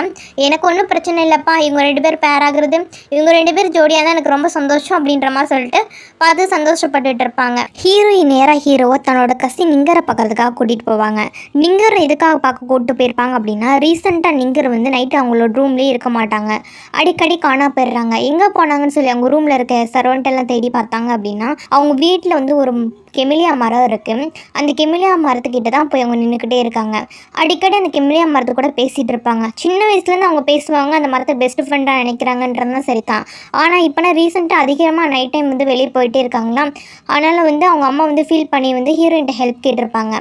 எனக்கு ஒன்றும் பிரச்சனை இல்லைப்பா. இவங்க ரெண்டு பேர் பேர் ஆகுறது இவங்க ரெண்டு பேர் ஜோடியாக தான் எனக்கு ரொம்ப சந்தோஷம் அப்படின்ற மாதிரி சொல்லிட்டு பார்த்து சந்தோஷப்பட்டுட்டு இருப்பாங்க. ஹீரோயின் நேராக ஹீரோவை தன்னோட கசி நிங்கரை பார்க்கறதுக்காக கூட்டிகிட்டு போவாங்க. நிங்கர் எதுக்காக பார்க்க கூப்பிட்டு போயிருப்பாங்க அப்படின்னா ரீசெண்டாக நிங்கர் வந்து நைட்டு அவங்களோட ரூம்லேயே இருக்க இருக்க மாட்டாங்க. அடிக்கடி காணா போயிடுறாங்க. எங்கே போனாங்கன்னு சொல்லி அவங்க ரூமில் இருக்க சர்வெண்ட் எல்லாம் தேடி பார்த்தாங்க அப்படின்னா அவங்க வீட்டில் வந்து ஒரு கெமிலியா மரம் இருக்குது அந்த கெமிலியா மரத்துக்கிட்ட தான் போய் அவங்க நின்றுக்கிட்டே இருக்காங்க. அடிக்கடி அந்த கெமிலியா மரத்து கூட பேசிகிட்டு இருப்பாங்க. சின்ன வயசுலேருந்து அவங்க பேசுவாங்க அந்த மரத்தை பெஸ்ட் ஃப்ரெண்டாக நினைக்கிறாங்கன்றது தான் சரி தான் ஆனால் இப்போனா ரீசெண்டாக அதிகமாக நைட் டைம் வந்து வெளியே போயிட்டே இருக்காங்களா அதனால் வந்து அவங்க அம்மா வந்து ஃபீல் பண்ணி வந்து ஹீரோயின்ட்ட ஹெல்ப் கேட்டிருப்பாங்க.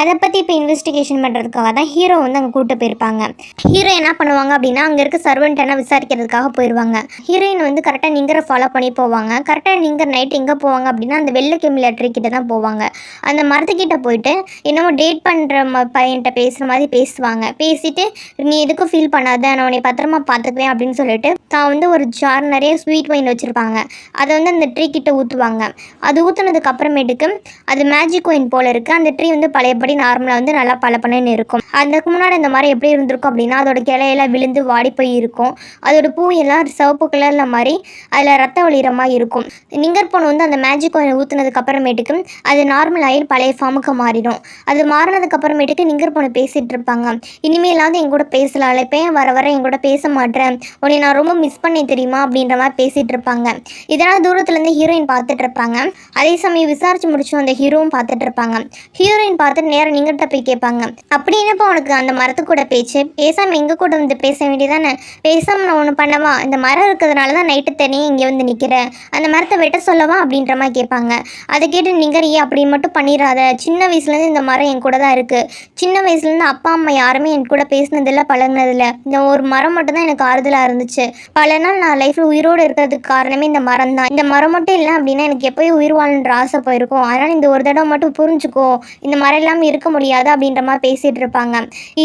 அதை பற்றி இப்போ இன்வெஸ்டிகேஷன் பண்ணுறதுக்காக தான் ஹீரோ வந்து அங்கே கூப்பிட்டு போயிருப்பாங்க. ஹீரோ என்ன பண்ணுவாங்க அப்படின்னா அங்கே இருக்க சர்வெண்ட் விசாரிக்கிறதுக்காக போயிடுவாங்க ஹீரோயின் வந்து கரெக்டாக நிங்கரை ஃபாலோ பண்ணி போவாங்க. கரெக்டாக நிங்கர் நைட் எங்கே போவாங்க அப்படின்னா அந்த வெள்ளை கெமிலேட்டரி கிட்ட தான் போவாங்க. அந்த மரத்துக்கிட்ட போயிட்டு என்னமோ டேட் பண்ணுற ம பையன்கிட்ட பேசுகிற மாதிரி பேசுவாங்க. பேசிட்டு நீ எதுக்கும் ஃபீல் பண்ணாத நான் உன்னை பத்திரமா பார்த்துக்குவேன் அப்படின்னு சொல்லிட்டு தான் வந்து ஒரு ஜார் நிறைய ஸ்வீட் வைன் வச்சுருப்பாங்க. அதை வந்து அந்த ட்ரீ கிட்ட ஊற்றுவாங்க அது ஊற்றுனதுக்கு அப்புறமேட்டுக்கு அது மேஜிக் ஒயின் போல் இருக்குது அந்த ட்ரீ வந்து பழையபடி நார்மலாக வந்து நல்லா பளபளன்னு இருக்கும். அதுக்கு முன்னாடி இந்த மாதிரி எப்படி இருந்திருக்கும் அப்படின்னா அதோட கிளையெல்லாம் விழுந்து வாடி போய் இருக்கும். அதோட பூ எல்லாம் சிவப்பு கலரில் மாதிரி அதில் ரத்த வழிகிற மாதிரி இருக்கும். நிங்கர் வந்து அந்த மேஜிக் ஒயின் ஊற்றுனதுக்கு அப்புறமேட்டுக்கு அது நார்மல் ஆகி பழைய ஃபார்முக்கு மாறிடும். அது மாறினதுக்கு அப்புறமேட்டுக்கு நிங்கர் பொண்ணு பேசிகிட்டு இருப்பாங்க. இனிமேலாவது என் கூட பேசலாம் இப்போ வர வர என் கூட பேச மாட்டேன்? உன்னை நான் ரொம்ப மிஸ் பண்ணி தெரியுமா? அப்படின்ற மாதிரி பேசிகிட்டு இருப்பாங்க. இதனால் தூரத்துலேருந்து ஹீரோயின் பார்த்துட்டு இருப்பாங்க. அதே சமயம் விசாரிச்சு முடிச்சு அந்த ஹீரோவும் பார்த்துட்டு இருப்பாங்க. ஹீரோயின் பார்த்துட்டு நேரம் நிங்கிட்ட போய் கேட்பாங்க. அப்படி என்னப்போ உனக்கு அந்த மரத்து கூட பேச்சு? பேசாமல் எங்கள் கூட வந்து பேச வேண்டியதானே பேசாமல் நான் ஒன்று பண்ணவா? இந்த மரம் இருக்கிறதுனால தான் நைட்டு தனியே இங்கே வந்து நிற்கிறேன் அந்த மரத்தை வெட்ட சொல்லவா? அப்படின்ற மாதிரி கேட்பாங்க. அதை கேட்டு நிகர் அப்படி மட்டும் பண்ணிடாத சின்ன வயசுலேருந்து இந்த மரம் என் கூட தான் இருக்குது சின்ன வயசுலேருந்து அப்பா அம்மா யாருமே என் கூட பேசினதில்ல பழகுனதில்ல. இந்த ஒரு மரம் மட்டும் தான் எனக்கு ஆறுதலாக இருந்துச்சு. பல நாள் நான் லைஃப்பில் உயிரோடு இருக்கிறதுக்கு காரணமே இந்த மரம் தான். இந்த மரம் மட்டும் இல்லை அப்படின்னா எனக்கு எப்போயும் உயிர் வாழன்ற ஆசை போயிருக்கும். அதனால் இந்த ஒரு தடவை மட்டும் புரிஞ்சுக்கோ. இந்த மரம் இல்லாமல் இருக்க முடியாது அப்படின்ற மாதிரி பேசிகிட்டு இருப்பாங்க.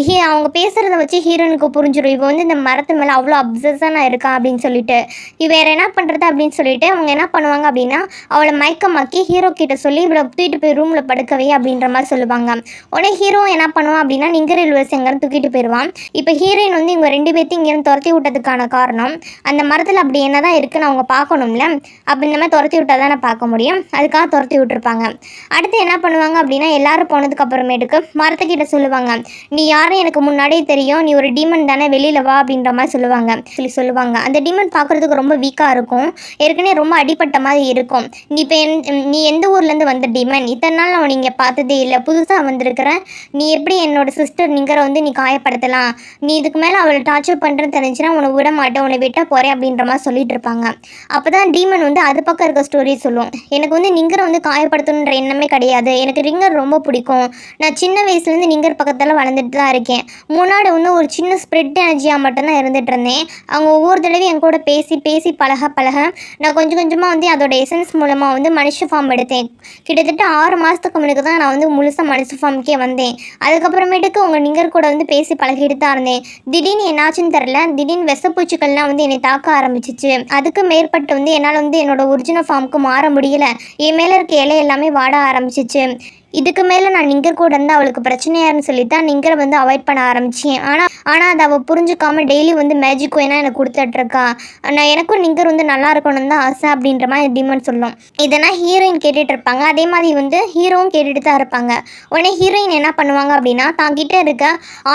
ஹீ அவங்க பேசுகிறத வச்சு ஹீரோனுக்கு புரிஞ்சிடும் இவன் வந்து இந்த மரத்து மேலே அவ்வளோ அப்சஸனாக இருக்கா அப்படின்னு சொல்லிட்டு. இவ வேறு என்ன பண்ணுறது அப்படின்னு சொல்லிட்டு அவங்க என்ன பண்ணுவாங்க அப்படின்னா அவளை மயக்கமாக்கி ஹீரோ கிட்ட சொல்லி இவளை தூக்கிட்டு போய் ரூமில் படுக்கவே அப்படின்ற மாதிரி சொல்லுவாங்க. உடனே ஹீரோ என்ன பண்ணுவான் அப்படின்னா நிங்கர் இல்வஸ் எங்கேருந்து தூக்கிட்டு போயிடுவான். இப்போ ஹீரோயின் வந்து இவங்க ரெண்டு பேர்த்தையும் இங்கேருந்து துரத்தி விட்டதுக்கான காரணம் அந்த மரத்தில் அப்படி என்ன தான் இருக்குன்னு அவங்க பார்க்கணும்ல அப்போ இந்த மாதிரி துரத்தி விட்டால் தானே பார்க்க முடியும். அதுக்காக துரத்தி விட்டுருப்பாங்க. அடுத்து என்ன பண்ணுவாங்க அப்படின்னா எல்லாரும் போனதுக்கு அப்புறமேட்டுக்கு மரத்துக்கிட்ட சொல்லுவாங்க நீ யாரும் எனக்கு முன்னாடியே தெரியும். நீ ஒரு டீமன் தானே வெளியில் வா அப்படின்ற மாதிரி சொல்லுவாங்க. சொல்லி சொல்லுவாங்க. அந்த டீமன் பார்க்குறதுக்கு ரொம்ப வீக்காக இருக்கும். ஏற்கனவே ரொம்ப அடிப்பட்ட மாதிரி இருக்கும். நீ இப்போ நீ எந்த ஊர்லேருந்து வந்த டீமன் இத்தனை நாள் நான் நீங்கள் பார்த்ததே இல்லை. புதுசாக வந்திருக்கிற. நீ எப்படி என்னோட சிஸ்டர் நிங்கரை வந்து நீ காயப்படுத்தலாம்? நீ இதுக்கு மேலே அவளை டார்ச்சர் பண்ணுறேன்னு தெரிஞ்சுன்னா உன்னை விட மாட்டேன். உன்னை விட்டால் போகிறேன் அப்படின்ற மாதிரி சொல்லிட்டு இருப்பாங்க. அப்போ தான் டீமன் வந்து அது பக்கம் இருக்க ஸ்டோரி சொல்லும். எனக்கு வந்து நிங்கரை வந்து காயப்படுத்தணுன்ற எண்ணமே கிடையாது. எனக்கு ரிங்கர் ரொம்ப பிடிக்கும். நான் சின்ன வயசுலேருந்து நிங்கர் பக்கத்தில் வளர்ந்துட்டு தான் இருக்கேன். முன்னாடி வந்து ஒரு சின்ன ஸ்ப்ரெட் எனர்ஜியாக மட்டும்தான் இருந்துட்டு இருந்தேன். அவங்க ஒவ்வொரு தடவையும் என் கூட பேசி பேசி பழக பழக நான் கொஞ்சம் கொஞ்சமாக வந்து அதோட எசன்ஸ் மூலமாக வந்து மனுஷ ஃபார்ம் எடுத்தேன். கிட்டத்தட்ட ஆறு மாதத்துக்கு முன்னுக்கு தான் நான் வந்து முழுசாக மனுஷ ஃபார்முக்கே வந்தேன். அதுக்கப்புறமேட்டுக்கு உங்கள் நிங்கர் கூட வந்து பேசி பழகிட்டு தான் இருந்தேன். திடீர்னு என்னாச்சுன்னு தெரில திடீர்னு விசப்பூச்சிகள்லாம் வந்து என்னை தாக்க ஆரம்பிச்சிச்சு. அதுக்கு மேற்பட்டு வந்து என்னால் வந்து என்னோட ஒரிஜினல் ஃபார்முக்கு மாற முடியல. என் மேலே இருக்க இலை எல்லாமே வாட ஆரம்பிச்சிச்சு. இதுக்கு மேலே நான் நிங்கர் கூட இருந்து அவளுக்கு பிரச்சனையாருன்னு சொல்லி தான் நிங்கரை வந்து அவாய்ட் பண்ண ஆரம்பித்தேன் ஆனால் ஆனால் அதை அவள் புரிஞ்சுக்காம டெய்லி வந்து மேஜிக் கோயினாக எனக்கு கொடுத்துட்ருக்கா நான் எனக்கும் நிங்கர் வந்து நல்லா இருக்கணும்னு தான் ஆசை அப்படின்ற மாதிரி டிமாண்ட் சொல்லும். இதெல்லாம் ஹீரோயின் கேட்டுட்டு இருப்பாங்க. அதே மாதிரி வந்து ஹீரோவும் கேட்டுட்டு தான் இருப்பாங்க. உடனே ஹீரோயின் என்ன பண்ணுவாங்க அப்படின்னா தாங்கிட்ட இருக்க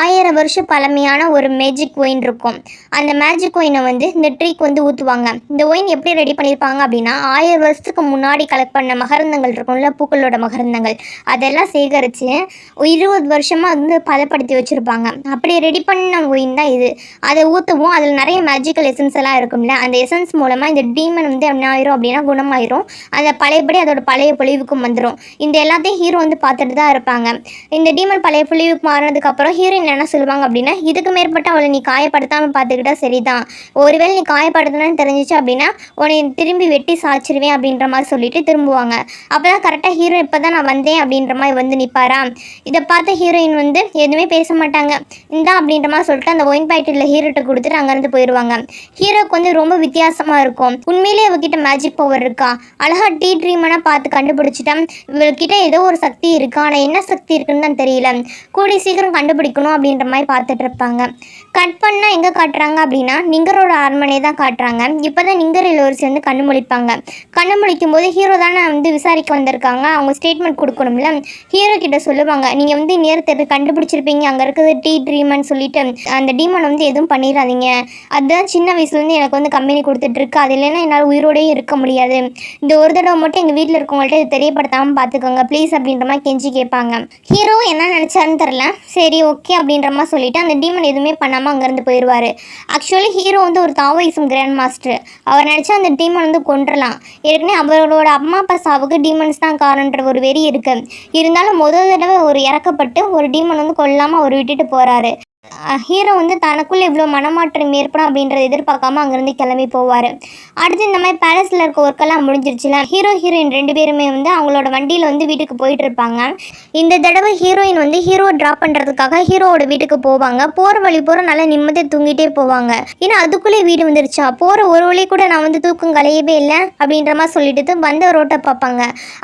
ஆயிரம் வருஷம் பழமையான ஒரு மேஜிக் ஒயின் இருக்கும். அந்த மேஜிக் ஒயினை வந்து இந்த ட்ரீக்கு வந்து ஊற்றுவாங்க இந்த ஒயின் எப்படி ரெடி பண்ணியிருப்பாங்க அப்படின்னா ஆயிரம் வருஷத்துக்கு முன்னாடி கலெக்ட் பண்ண மகரந்தங்கள் இருக்கும்ல பூக்களோட மகரந்தங்கள். அதெல்லாம் சேகரித்து இருபது வருஷமாக வந்து பதப்படுத்தி வச்சுருப்பாங்க. அப்படி ரெடி பண்ண ஒயின் தான் இது. அதை ஊற்றவும் அதில் நிறைய மேஜிக்கல் எசன்ஸ் எல்லாம் இருக்கும்ல. அந்த எசன்ஸ் மூலமாக இந்த டீமன் வந்து என்ன ஆயிரும் அப்படின்னா குணமாயிரும். அந்த பழையபடி அதோட பழைய பொழிவுக்கும் வந்துடும் இந்த எல்லாத்தையும் ஹீரோ வந்து பார்த்துட்டு தான் இருப்பாங்க. இந்த டீமன் பழைய பொழிவுக்கு மாறினதுக்கப்புறம் ஹீரோயின் என்ன சொல்லுவாங்க அப்படின்னா இதுக்கு மேற்பட்ட அவளை நீ காயப்படுத்தாமல் பார்த்துக்கிட்டா சரிதான். ஒருவேளை நீ காயப்படுத்தணும்னு தெரிஞ்சிச்சு அப்படின்னா உன்னை திரும்பி வெட்டி சாய்ச்சிருவேன் அப்படின்ற மாதிரி சொல்லிட்டு திரும்புவாங்க. அப்போ தான் கரெக்டாக ஹீரோ இப்போ தான் நான் வந்தேன் அப்படின்ற மாதிரி வந்து நிற்பாரா இதை பார்த்த ஹீரோயின் வந்து எதுவுமே பேச மாட்டாங்க. இந்தா அப்படின்ற மாதிரி சொல்லிட்டு அந்த ஒயின் பாக்கெட்டில் ஹீரோட்ட கொடுத்துட்டு அங்கேருந்து போயிடுவாங்க ஹீரோக்கு வந்து ரொம்ப வித்தியாசமாக இருக்கும். உண்மையிலேயே அவகிட்ட மேஜிக் பவர் இருக்கா? அழகா டீ ட்ரீமனாக பார்த்து கண்டுபிடிச்சிட்டேன் இவர்கிட்ட ஏதோ ஒரு சக்தி இருக்கு? ஆனால் என்ன சக்தி இருக்குன்னு தான் தெரியல. கூடி சீக்கிரம் கண்டுபிடிக்கணும் அப்படின்ற மாதிரி பார்த்துட்டு இருப்பாங்க. கட் பண்ணால் எங்கே காட்டுறாங்க அப்படின்னா நிங்கரோட அரண்மனை தான் காட்டுறாங்க. இப்போ தான் நிங்கர் இளவரசி வந்து கண்ணு முழிப்பாங்க. கண்ணு முழிக்கும் போது ஹீரோ தானே வந்து விசாரிக்க வந்திருக்காங்க. அவங்க ஸ்டேட்மெண்ட் கொடுக்கணும்ல. ஹீரோ கிட்ட சொல்லுவாங்க. நீங்கள் வந்து நேரத்தை கண்டுபிடிச்சிருப்பீங்க? அங்கே இருக்கிறது டீ ட்ரீமன் சொல்லிட்டு அந்த டீமன் வந்து எதுவும் பண்ணிடாதீங்க அதுதான் சின்ன வயசுலேருந்து எனக்கு வந்து கம்பெனி கொடுத்துட்ருக்கு அது இல்லைன்னா என்னால் உயிரோடயே இருக்க முடியாது. இந்த ஒரு தடவை மட்டும் எங்கள் வீட்டில் இருக்கவங்கள்ட்ட இது தெரியப்படுத்தாமல் பார்த்துக்கோங்க ப்ளீஸ் அப்படின்ற மாதிரி கெஞ்சி கேட்பாங்க. ஹீரோ என்ன நினச்சாருன்னு தெரில சரி ஓகே அப்படின்ற மாதிரி சொல்லிவிட்டு அந்த டீமன் எதுவுமே பண்ணாமல் அங்கேருந்து போயிடுவார் ஆக்சுவலி ஹீரோ வந்து ஒரு தாவோயிசம் கிராண்ட் மாஸ்டர் அவர் நினச்சா அந்த டீமன் வந்து கொன்றலாம். ஏற்கனவே அவரோட அம்மா அப்பா சாவுக்கு டீமன்ஸ் தான் காரணன்ற ஒரு வெறி இருக்குது இருந்தாலும் முதல் தடவை ஒரு இறக்கப்பட்டு ஒரு டீமன் வந்து கொல்லாமல் அவர் விட்டுட்டு போகிறாரு ஹீரோ வந்து தனக்குள்ளே இவ்வளோ மனமாற்றம் ஏற்படும் அப்படின்றத எதிர்பார்க்காம அங்கேருந்து கிளம்பி போவார். அடுத்து இந்த மாதிரி பேலஸில் இருக்க ஒர்க்கெல்லாம் முடிஞ்சிருச்சுல ஹீரோ ஹீரோயின் ரெண்டு பேருமே வந்து அவங்களோட வண்டியில் வந்து வீட்டுக்கு போயிட்டு இருப்பாங்க. இந்த தடவை ஹீரோயின் வந்து ஹீரோ ட்ராப் பண்ணுறதுக்காக ஹீரோவோட வீட்டுக்கு போவாங்க. போகிற வழி போகிற நல்லா நிம்மதியாக தூங்கிட்டே போவாங்க. ஏன்னா அதுக்குள்ளே வீடு வந்துருச்சா? போகிற ஒரு வழி கூட நான் வந்து தூக்கம் கலையவே இல்லை அப்படின்ற மாதிரி சொல்லிட்டு வந்த ரோட்டை பார்ப்பாங்க.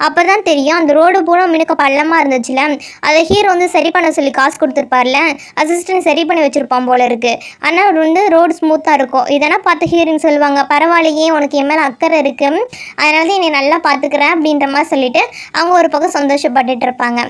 அப்போ தான் தெரியும் அந்த ரோடு பூரா மினுக்க பள்ளமாக இருந்துச்சுல. அதை ஹீரோ வந்து சரி பண்ண சொல்லி காசு கொடுத்துருப்பார்ல. அசிஸ்டன்ஸ் சரி பண்ணி வச்சுருப்பான் போல இருக்கு. ஆனால் அவர் வந்து ரோடு ஸ்மூத்தாக இருக்கும். இதெல்லாம் பார்த்து ஹீரோயின் சொல்லுவாங்க? பரவாயில்லையே உனக்கு என் மேலே அக்கறை இருக்கு. அதனால தான் என்னை நல்லா பார்த்துக்கிறேன் அப்படின்ற மாதிரி சொல்லிட்டு அவங்க ஒரு பக்கம் சந்தோஷப்பட்டுட்டு இருப்பாங்க.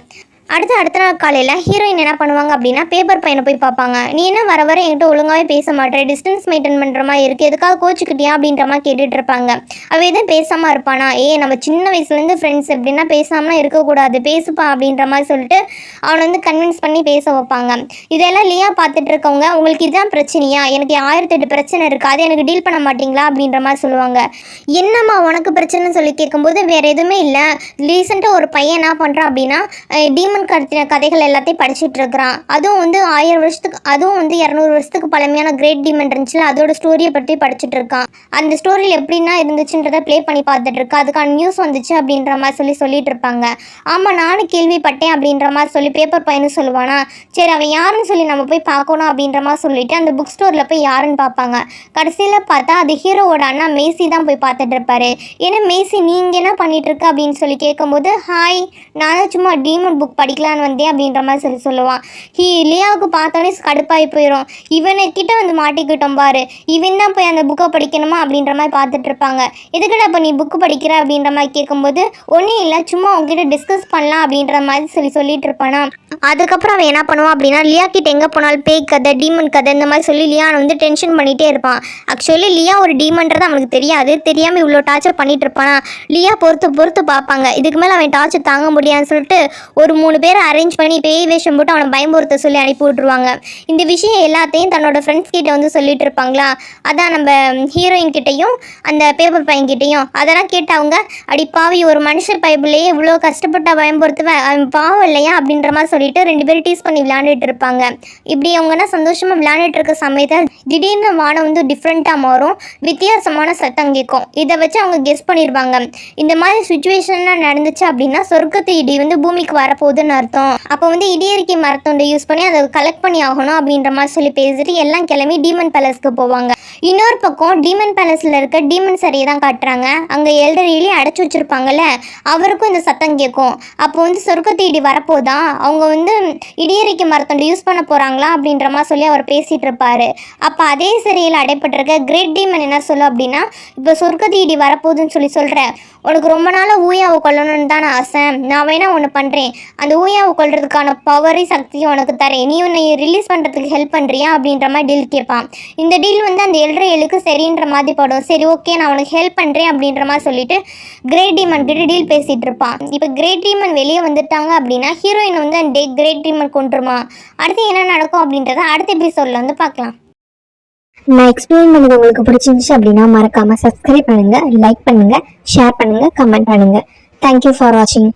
அடுத்து அடுத்த நாள் காலையில் ஹீரோயின் என்ன பண்ணுவாங்க அப்படின்னா பேப்பர் பையனை போய் பார்ப்பாங்க. நீ என்ன வர வர என்கிட்ட ஒழுங்காகவே பேச மாட்டேன் டிஸ்டன்ஸ் மெயின்டைன் பண்ணுற மாதிரி இருக்குது எதுக்காக கோச்சுக்கிட்டியா அப்படின்ற மாதிரி கேட்டுட்டு இருப்பாங்க. அவள் எதுவும் பேசாமல் இருப்பானா? ஏ நம்ம சின்ன வயசுலேருந்து ஃப்ரெண்ட்ஸ் எப்படின்னா பேசாமலாம் இருக்கக்கூடாது. பேசுப்பா அப்படின்ற மாதிரி சொல்லிட்டு அவனை வந்து கன்வின்ஸ் பண்ணி பேச வைப்பாங்க. இதெல்லாம் லியா பார்த்துட்டு இருக்கவங்க உங்களுக்கு இதுதான் பிரச்சனையா? எனக்கு ஆயிரத்தெட்டு பிரச்சனை இருக்குது எனக்கு டீல் பண்ண மாட்டீங்களா? அப்படின்ற மாதிரி சொல்லுவாங்க. என்னம்மா உனக்கு பிரச்சனைன்னு சொல்லி கேட்கும்போது வேறு எதுவுமே இல்லை. ரீசெண்டாக ஒரு பையன் என்ன பண்ணுறான் அப்படின்னா டீமன் கடத்தின கதைகள் எல்லாத்தையும் படிச்சுட்டு இருக்கிறான். அதுவும் வந்து ஆயிரம் வருஷத்துக்கு அதுவும் வந்து இரநூறு வருஷத்துக்கு பழமையான கிரேட் டீமன் இருந்துச்சுல அதோட ஸ்டோரியை பற்றி படிச்சுட்டு இருக்கான். அந்த ஸ்டோரியில் எப்படின்னா இருந்துச்சுன்றதை ப்ளே பண்ணி பார்த்துட்டு இருக்கா. அதுக்கான நியூஸ் வந்துச்சு அப்படின்ற மாதிரி சொல்லி சொல்லிட்டு இருப்பாங்க. ஆமாம் நானும் கேள்விப்பட்டேன் அப்படின்ற மாதிரி சொல்லி பேப்பர் பையனு சொல்லுவானா சரி அவன் யாருன்னு சொல்லி நம்ம போய் பார்க்கணும் அப்படின்ற மாதிரி சொல்லிட்டு அந்த புக் ஸ்டோரில் போய் யாருன்னு பார்ப்பாங்க. கடைசியில் பார்த்தா அது ஹீரோவோட அண்ணா மேசி தான் போய் பார்த்துட்டு இருப்பாரு. ஏன்னா மேசி நீங்கள் என்ன பண்ணிட்டு இருக்க? அப்படின்னு சொல்லி கேட்கும்போது ஹாய் நான் சும்மா டீமன் புக் படிக்கலான்னு வந்தேன் அப்படின்ற மாதிரி சொல்லி சொல்லுவான். ஹீ லியாவுக்கு பார்த்தோன்னே கடுப்பாகி போயிடும் இவனை வந்து மாட்டிக்கிட்டோம் பாரு. இவன் தான் போய் அந்த புக்கை படிக்கணுமா அப்படின்ற மாதிரி பார்த்துட்டு இருப்பாங்க. எதுக்குடா இப்போ நீ புக்கு படிக்கிற அப்படின்ற மாதிரி கேட்கும்போது ஒன்றும் இல்லை சும்மா உங்ககிட்ட டிஸ்கஸ் பண்ணலாம் அப்படின்ற மாதிரி சொல்லி சொல்லிட்டு இருப்பானா. அதுக்கப்புறம் அவன் என்ன பண்ணுவான் அப்படின்னா லியா கிட்ட எங்கே போனாலும் பேய் கதை டீமன் கதை இந்த மாதிரி சொல்லி லியான் வந்து டென்ஷன் பண்ணிகிட்டே இருப்பான். ஆக்சுவலி லியா ஒரு டீமன்றது அவனுக்கு தெரியாது. தெரியாமல் இவ்வளோ டார்ச்சர் பண்ணிட்டு இருப்பானா. லியா பொறுத்து பொறுத்து பார்ப்பாங்க. இதுக்கு மேலே அவன் டார்ச்சர் தாங்க முடியாதுன்னு சொல்லிட்டு ஒரு மூணு பேரை அரேஞ்ச் பண்ணி பேய் வேஷம் போட்டு அவனை பயமுறுத்த சொல்லி அனுப்பி விட்ருவாங்க இந்த விஷயம் எல்லாத்தையும் தன்னோட ஃப்ரெண்ட்ஸ் கிட்ட வந்து சொல்லிட்டு இருப்பாங்களா? அதான் நம்ம ஹீரோயின் கிட்டேயும் அந்த பேப்பர் பையன்கிட்டயும் அதெல்லாம் கேட்டு அவங்க அடி பாவி ஒரு மனுஷர் பைபிளையே இவ்வளோ கஷ்டப்பட்ட பயன்படுத்துவேன் அவன் பாவம் இல்லையா? அப்படின்ற மாதிரி சொல்லிட்டு ரெண்டு பேரும் டீஸ் பண்ணி விளையாண்டுட்டு இருப்பாங்க. இப்படி அவங்கன்னா சந்தோஷமாக விளையாண்டுட்டு இருக்க சமயத்தில் திடீர்னு வானம் வந்து டிஃப்ரெண்ட்டாக மாறும். வித்தியாசமான சத்தம் கேட்கும். இதை வச்சு அவங்க கெஸ் பண்ணிடுவாங்க இந்த மாதிரி சுச்சுவேஷன்லாம் நடந்துச்சு அப்படின்னா சொர்க்கத்து இடி வந்து பூமிக்கு வரப்போகுதுன்னு அர்த்தம். அப்போ வந்து இடியறிக்கை மரத்தொண்டை யூஸ் பண்ணி அதை கலெக்ட் பண்ணி ஆகணும் அப்படின்ற மாதிரி சொல்லி பேசிட்டு எல்லாம் கிளம்பி டீமன் பேலஸ்க்கு போவாங்க. இன்னொரு பக்கம் டீமன் பேலஸில் இருக்க டீமன் சரியை தான் காட்டுறாங்க. அங்கே எல்டரியிலே அடைச்சி வச்சிருப்பாங்கல்ல அவருக்கும் இந்த சத்தம் கேட்கும். அப்போ வந்து சொர்க்கத்தீடி இடி வரப்போதான் அவங்க வந்து இடியறிக்கை மரத்தொண்டை யூஸ் பண்ண போகிறாங்களா அப்படின்ற மாதிரி சொல்லி அவர் பேசிகிட்டு இருப்பார். அப்போ அதே சிறையில் அடைப்பட்டிருக்க கிரேட் டீமன் என்ன சொல்லும் அப்படின்னா இப்போ சொர்க்கத்தீடி வரப்போகுதுன்னு சொல்லி சொல்கிறேன் உனக்கு ரொம்ப நாளாக ஊயாவை கொல்லணும்னு தான் ஆசை. நான் வேணால் ஒன்று பண்ணுறேன் அந்த ஊயாவை கொள்றதுக்கான பவரை சக்தியும் உனக்கு தரேன். நீ உன்னை ரிலீஸ் பண்ணுறதுக்கு ஹெல்ப் பண்ணுறியா அப்படின்ற மாதிரி டீல் கேட்பான் இந்த டீல் வந்து அந்த எழுற எழுக்கு சரின்ற மாதிரி படும். சரி ஓகே நான் உனக்கு ஹெல்ப் பண்ணுறேன் அப்படின்ற மாதிரி சொல்லிட்டு கிரேட் டீமன் கிட்ட டீல் பேசிகிட்டு இருப்பான். இப்போ கிரேட் டீமன் வெளியே வந்துட்டாங்க அப்படின்னா ஹீரோயின் வந்து டே கிரேட் டீமன் கொண்டுருமா அடுத்து என்ன நடக்கும் அப்படின்றத அடுத்த எபிசோடில் வந்து பார்க்கலாம். நான் எக்ஸ்பிளைன் பண்ணது உங்களுக்கு பிடிச்சிருந்துச்சு அப்படின்னா மறக்காமல் சப்ஸ்கிரைப் பண்ணுங்கள் லைக் பண்ணுங்கள் ஷேர் பண்ணுங்கள் கமெண்ட் பண்ணுங்கள் தேங்க்யூ ஃபார் வாட்சிங்